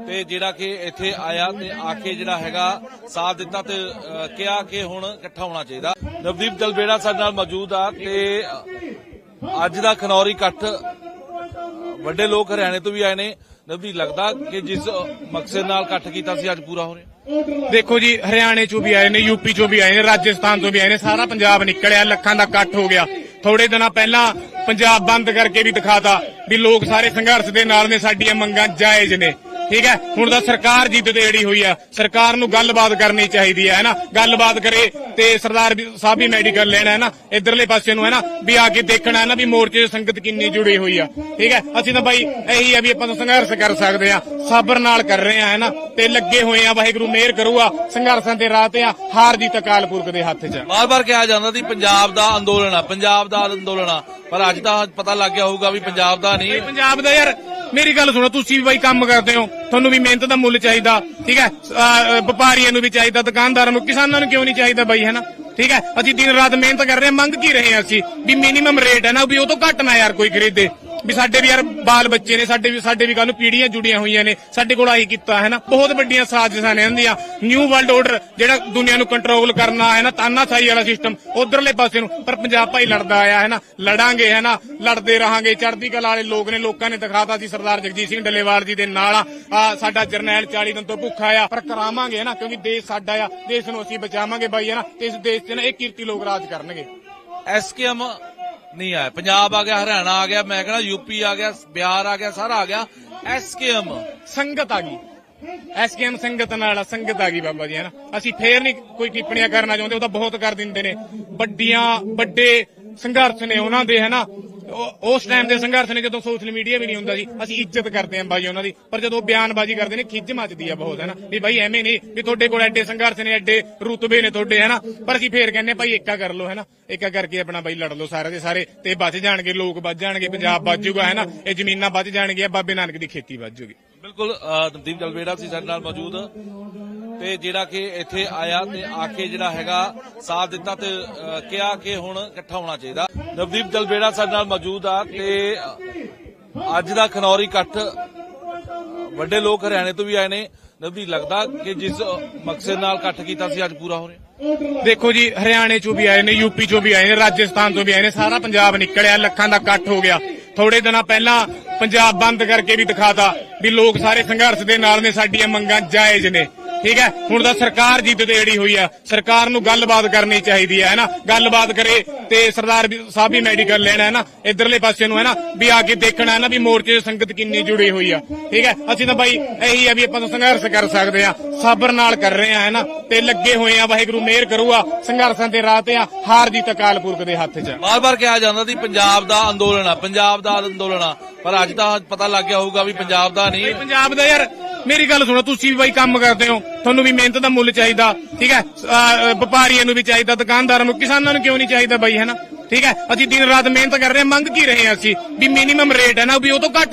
ਤੇ ਜਿਹੜਾ ਕਿ ਇੱਥੇ ਆਇਆ ਤੇ ਆ ਕੇ ਜਿਹੜਾ ਹੈਗਾ ਸਾਥ ਦਿੱਤਾ ਤੇ ਕਿਹਾ ਕਿ ਹੁਣ ਇਕੱਠਾ ਹੋਣਾ ਚਾਹੀਦਾ। ਨਵਦੀਪ ਜਲਵੇੜਾ ਸਾਡੇ ਨਾਲ ਮੌਜੂਦ ਆ ਤੇ ਅੱਜ ਦਾ ਖਨੌਰੀ ਇਕੱਠ ਵੱਡੇ ਲੋਕ ਹਰਿਆਣੇ ਤੋਂ ਵੀ ਆਏ ਨੇ। ਨਵਦੀਪ ਲੱਗਦਾ ਕਿ ਜਿਸ ਮਕਸਦ ਨਾਲ ਇਕੱਠ ਕੀਤਾ ਸੀ, ਅੱਜ ਪੂਰਾ ਹੋ ਰਿਹਾ। ਦੇਖੋ ਜੀ, ਹਰਿਆਣੇ ਚੋਂ ਵੀ ਆਏ ਨੇ ਯੂਪੀ ਚੋਂ ਵੀ ਆਏ ਨੇ, ਰਾਜਸਥਾਨ ਤੋਂ ਵੀ ਆਏ ਨੇ, ਸਾਰਾ ਪੰਜਾਬ ਨਿਕਲਿਆ, ਲੱਖਾਂ ਦਾ ਇਕੱਠ ਹੋ ਗਿਆ। ਥੋੜੇ ਦਿਨਾਂ ਪਹਿਲਾਂ ਪੰਜਾਬ ਬੰਦ ਕਰਕੇ ਵੀ ਦਿਖਾਤਾ ਵੀ ਲੋਕ ਸਾਰੇ ਸੰਘਰਸ਼ ਦੇ ਨਾਲ ਨੇ, ਸਾਡੀਆਂ ਮੰਗਾਂ ਜਾਇਜ਼ ਨੇ। ਠੀਕ ਹੈ? ਹੁਣ ਤਾਂ ਸਰਕਾਰ ਜਿੱਦ ਤੇ ਅੜੀ ਹੋਈ ਆ। ਸਰਕਾਰ ਨੂੰ ਗੱਲਬਾਤ ਕਰਨੀ ਚਾਹੀਦੀ ਹੈ ਨਾ ਗੱਲਬਾਤ ਕਰੇ ਤੇ ਸਰਦਾਰ ਸਾਹਿਬ ਵੀ ਮੈਡੀਕਲ ਲੈਣਾ ਹੈ ਨਾ ਇਧਰਲੇ ਪਾਸੇ ਨੂੰ ਹੈ ਨਾ ਵੀ ਆ ਕੇ ਦੇਖਣਾ ਹੈ ਨਾ ਵੀ ਮੋਰਚੇ 'ਚ ਸੰਗਤ ਕਿੰਨੀ ਜੁੜੀ ਹੋਈ ਆ। ਠੀਕ ਹੈ? ਅਸੀਂ ਤਾਂ ਬਾਈ ਇਹੀ ਆ ਵੀ ਆਪਾਂ ਤਾਂ ਸੰਘਰਸ਼ ਕਰ ਸਕਦੇ ਆ। ਸਬਰ ਨਾਲ ਕਰ ਰਹੇ ਆ ਹੈ ਨਾ ਤੇ ਲੱਗੇ ਹੋਏ ਆ ਵਾਹਿਗੁਰੂ ਮਿਹਰ ਕਰੂਗਾ। ਸੰਘਰਸ਼ਾਂ ਦੇ ਰਾਹ ਤੇ ਆ ਹਾਰ ਦੀ ਤਕਾਲ ਪੁਰਖ ਦੇ ਹੱਥ 'ਚ। ਬਾਰ-ਬਾਰ ਕਿਹਾ ਜਾਂਦਾ ਸੀ ਪੰਜਾਬ ਦਾ ਅੰਦੋਲਨ ਆ ਪੰਜਾਬ ਦਾ ਅੰਦੋਲਨ ਆ। ਪਰ ਅੱਜ ਤਾਂ ਪਤਾ ਲੱਗ ਗਿਆ ਹੋਊਗਾ ਵੀ ਪੰਜਾਬ ਦਾ ਨਹੀਂ। ਪੰਜਾਬ ਦਾ ਯਾਰ ਮੇਰੀ ਗੱਲ ਸੁਣੋ, ਤੁਸੀਂ ਵੀ ਬਾਈ ਕੰਮ ਕਰਦੇ ਹੋ। ਤੁਹਾਨੂੰ ਵੀ ਮਿਹਨਤ ਦਾ ਮੁੱਲ ਚਾਹੀਦਾ, ਠੀਕ ਹੈ? ਅਹ ਵਪਾਰੀਆਂ ਨੂੰ ਵੀ ਚਾਹੀਦਾ, ਦੁਕਾਨਦਾਰਾਂ ਨੂੰ, ਕਿਸਾਨਾਂ ਨੂੰ ਕਿਉਂ ਨਹੀਂ ਚਾਹੀਦਾ ਬਾਈ, ਹੈ ਨਾ? ਠੀਕ ਹੈ? ਅਸੀਂ ਦਿਨ ਰਾਤ ਮਿਹਨਤ ਕਰ ਰਹੇ ਹਾਂ, ਮੰਗ ਕੀ ਰਹੇ ਹਾਂ ਅਸੀਂ? ਵੀ ਮਿਨੀਮਮ ਰੇਟ ਹੈ ਨਾ, ਵੀ ਉਹ ਤੋਂ ਘੱਟ ਨਾ ਯਾਰ ਕੋਈ ਖਰੀਦੇ। ਵੀ ਸਾਡੇ ਵੀ ਯਾਰ ਬਾਲ ਬੱਚੇ ਨੇ, ਸਾਡੇ ਵੀ ਸਾਡੇ ਵੀ ਕੱਲ ਨੂੰ ਪੀੜ੍ਹੀਆਂ ਜੁੜੀਆਂ ਹੋਈਆਂ ਨੇ, ਸਾਡੇ ਕੋਲ ਆਹੀ ਕੀਤਾ, ਹੈ ਨਾ? ਬਹੁਤ ਵੱਡੀਆਂ ਸਾਜ਼ਿਸ਼ਾਂ ਨੇ ਹੁੰਦੀਆਂ ਨਿਊ ਵਰਲਡ ਆਰਡਰ ਜਿਹੜਾ ਦੁਨੀਆ ਨੂੰ ਕੰਟਰੋਲ ਕਰਨਾ ਹੈ ਨਾ ਤਾਨਾਸ਼ਾਹੀ ਵਾਲਾ ਸਿਸਟਮ ਉਧਰਲੇ ਪਾਸੇ ਨੂੰ। ਪਰ ਪੰਜਾਬ ਭਾਈ ਲੜਦਾ ਆਇਆ, ਹੈ ਨਾ? ਲੜਾਂਗੇ, ਹੈ ਨਾ? ਲੜਦੇ ਰਹਾਂਗੇ। ਚੜ੍ਹਦੀ ਕਲਾ ਵਾਲੇ ਲੋਕ ਨੇ, ਲੋਕਾਂ ਨੇ ਦਿਖਾਤਾ ਸੀ ਸਰਦਾਰ ਜਗਜੀਤ ਸਿੰਘ ਡੱਲੇਵਾਲ ਜੀ ਦੇ ਨਾਲ। ਆ ਸਾਡਾ ਜਰਨੈਲ 40 ਦਿਨ ਤੋਂ ਭੁੱਖਾ ਆ, ਪਰ ਕਰਾਵਾਂਗੇ ਨਾ? ਕਿਉਂਕਿ ਦੇਸ਼ ਸਾਡਾ ਆ, ਦੇਸ਼ ਨੂੰ ਅਸੀਂ ਬਚਾਵਾਂਗੇ ਬਾਈ, ਹੈ ਨਾ? ਇਸ ਦੇਸ਼ 'ਚ ਨਾ ਇਹ ਕੀਰਤੀ ਲੋਕ ਰਾਜ ਕਰਨਗੇ। ਐਸਕੇਐਮ ਨਹੀਂ ਆਇਆ ਪੰਜਾਬ ਆ ਗਿਆ, ਹਰਿਆਣਾ ਆ ਗਿਆ, ਮੈਂ ਕਹਿੰਦਾ ਯੂਪੀ ਆ ਗਿਆ, ਬਿਹਾਰ ਆ ਗਿਆ, ਸਾਰਾ ਆ ਗਿਆ। ਐਸਕੇਐਮ ਸੰਗਤ ਆ ਗਈ। ਐਸਕੇਐਮ ਸੰਗਤ ਨਾਲ ਸੰਗਤ ਆ ਗਈ ਬਾਬਾ ਜੀ, ਹਨਾ। ਅਸੀਂ ਫੇਰ ਨਹੀਂ ਕੋਈ ਟਿੱਪਣੀਆਂ ਕਰਨਾ ਚਾਹੁੰਦੇ, ਉਹ ਤਾਂ ਬਹੁਤ ਕਰ ਦਿੰਦੇ ਨੇ। ਵੱਡੀਆਂ, ਵੱਡੇ ਸੰਘਰਸ਼ ਨੇ ਉਹਨਾਂ ਦੇ, ਹਨਾ। ਉਹ- ਉਸ ਟਾਈਮ ਦੇ ਸੰਘਰਸ਼ ਨੇ ਜਦੋਂ ਸੋਸ਼ਲ ਮੀਡੀਆ ਵੀ ਨਹੀਂ ਹੁੰਦਾ ਸੀ ਅਸੀਂ ਇੱਜ਼ਤ ਕਰਦੇ ਆਂ ਬਾਈ ਉਹਨਾਂ ਦੀ। ਪਰ ਜਦੋਂ ਬਿਆਨਬਾਜ਼ੀ ਕਰਦੇ ਨੇ ਖਿੱਚ ਮੱਚਦੀ ਆ ਬਹੁਤ, ਹੈ ਨਾ? ਵੀ ਬਾਈ ਐਵੇਂ ਨਹੀਂ, ਵੀ ਤੁਹਾਡੇ ਕੋਲ ਐਡੇ ਸੰਘਰਸ਼ ਨੇ, ਐਡੇ ਰੁਤਬੇ ਨੇ ਤੁਹਾਡੇ, ਹੈ ਨਾ? ਪਰ ਅਸੀਂ ਫੇਰ ਕਹਿੰਨੇ ਭਾਈ ਏਕਾ ਕਰ ਲਓ, ਹੈ ਨਾ? ਏਕਾ ਕਰਕੇ ਆਪਣਾ ਬਾਈ ਲੜ ਲਓ ਸਾਰੇ ਦੇ ਸਾਰੇ, ਤੇ ਬਚ ਜਾਣਗੇ, ਲੋਕ ਬਚ ਜਾਣਗੇ, ਪੰਜਾਬ ਬਚ ਜਾਊਗਾ, ਹੈ ਨਾ? ਇਹ ਜ਼ਮੀਨਾਂ ਬਚ ਜਾਣਗੀਆਂ, ਬਾਬੇ ਨਾਨਕ ਦੀ ਖੇਤੀ ਬਚ ਜਾਊਗੀ। ਬਿਲਕੁਲ ਅਹ, ਨਵਦੀਪ ਜਲਵੇੜਾ ਸੀ ਸਾਡੇ ਨਾਲ ਮੌਜੂਦ। ਤੇ ਜਿਹੜਾ ਕਿ ਇੱਥੇ ਆਇਆ ਤੇ ਆ ਕੇ ਜਿਹੜਾ ਹੈਗਾ ਸਾਥ ਦਿੱਤਾ ਤੇ ਕਿਹਾ ਕਿ ਹੁਣ ਇਕੱਠਾ ਹੋਣਾ ਚਾਹੀਦਾ। ਨਵਦੀਪ ਜਲਵੇੜਾ ਸਾਡੇ ਨਾਲ ਮੌਜੂਦ ਆ ਤੇ ਅੱਜ ਦਾ ਖਨੌਰੀ ਇਕੱਠ ਵੱਡੇ ਲੋਕ ਹਰਿਆਣੇ ਤੋਂ ਵੀ ਆਏ ਨੇ। ਨਵਦੀਪ ਲੱਗਦਾ ਕਿ ਜਿਸ ਮਕਸਦ ਨਾਲ ਇਕੱਠ ਕੀਤਾ ਸੀ ਅੱਜ ਪੂਰਾ ਹੋ ਰਿਹਾ? ਦੇਖੋ ਜੀ ਹਰਿਆਣੇ ਚੋਂ ਵੀ ਆਏ ਨੇ ਯੂਪੀ ਚੋਂ ਵੀ ਆਏ ਨੇ ਰਾਜਸਥਾਨ ਤੋਂ ਵੀ ਆਏ ਨੇ ਸਾਰਾ ਪੰਜਾਬ ਨਿਕਲਿਆ ਲੱਖਾਂ ਦਾ ਇਕੱਠ ਹੋ ਗਿਆ। ਥੋੜੇ ਦਿਨਾਂ ਪਹਿਲਾਂ ਪੰਜਾਬ ਬੰਦ ਕਰਕੇ ਵੀ ਦਿਖਾਤਾ ਵੀ ਲੋਕ ਸਾਰੇ ਸੰਘਰਸ਼ ਦੇ ਨਾਲ ਨੇ, ਸਾਡੀਆਂ ਮੰਗਾਂ ਜਾਇਜ਼ ਨੇ। ਠੀਕ ਹੈ? ਹੁਣ ਤਾਂ ਸਰਕਾਰ ਜਿੱਦ ਤੇ ਅੜੀ ਹੋਈ ਆ। ਸਰਕਾਰ ਨੂੰ ਗੱਲਬਾਤ ਕਰਨੀ ਚਾਹੀਦੀ ਹੈ ਨਾ? ਗੱਲਬਾਤ ਕਰੇ ਤੇ ਸਰਦਾਰ ਸਾਹਿਬ ਵੀ ਮੈਡੀਕਲ ਲੈਣਾ ਹੈ ਨਾ? ਇਧਰਲੇ ਪਾਸੇ ਨੂੰ ਹੈ ਨਾ? ਵੀ ਆ ਕੇ ਦੇਖਣਾ ਹੈ ਨਾ? ਵੀ ਮੋਰਚੇ 'ਚ ਸੰਗਤ ਕਿੰਨੀ ਜੁੜੀ ਹੋਈ ਆ। ਠੀਕ ਹੈ? ਅਸੀਂ ਤਾਂ ਬਾਈ ਇਹੀ ਆ ਵੀ ਆਪਾਂ ਤਾਂ ਸੰਘਰਸ਼ ਕਰ ਸਕਦੇ ਆ। ਸਬਰ ਨਾਲ ਕਰ ਰਹੇ ਆ ਹੈ ਨਾ? ਤੇ ਲੱਗੇ ਹੋਏ ਆ ਵਾਹਿਗੁਰੂ ਮਿਹਰ ਕਰੂਗਾ। ਸੰਘਰਸ਼ਾਂ ਤੇ ਰਾਹ ਤੇ ਆ ਹਾਰ ਦੀ ਅਕਾਲ ਪੁਰਖ ਦੇ ਹੱਥ 'ਚ। ਬਾਰ-ਬਾਰ ਕਿਹਾ ਜਾਂਦਾ ਸੀ ਪੰਜਾਬ ਦਾ ਅੰਦੋਲਨ ਆ ਪੰਜਾਬ ਦਾ ਅੰਦੋਲਨ ਆ। ਪਰ ਅੱਜ ਤਾਂ ਪਤਾ ਲੱਗ ਗਿਆ ਹੋਊਗਾ ਵੀ ਪੰਜਾਬ ਦਾ ਨਹੀਂ ਪੰਜਾਬ ਦਾ ਯਾਰ ਮੇਰੀ ਗੱਲ ਸੁਣੋ ਤੁਸੀਂ ਵੀ ਬਾਈ ਕੰਮ ਕਰਦੇ ਹੋ। ਤੁਹਾਨੂੰ ਵੀ ਮਿਹਨਤ ਦਾ ਮੁੱਲ ਚਾਹੀਦਾ, ਠੀਕ ਹੈ? ਵਪਾਰੀਆਂ ਨੂੰ ਵੀ ਚਾਹੀਦਾ, ਦੁਕਾਨਦਾਰਾਂ ਨੂੰ, ਕਿਸਾਨਾਂ ਨੂੰ ਕਿਉਂ ਨਹੀਂ ਚਾਹੀਦਾ ਬਾਈ, ਹੈ ਨਾ? ਠੀਕ ਹੈ? ਅਸੀਂ ਦਿਨ ਰਾਤ ਮਿਹਨਤ ਕਰ ਰਹੇ ਹਾਂ, ਮੰਗ ਕੀ ਰਹੇ ਹਾਂ ਅਸੀਂ? ਵੀ ਮਿਨੀਮਮ ਰੇਟ ਹੈ ਨਾ, ਵੀ ਉਹ ਤੋਂ ਘੱਟ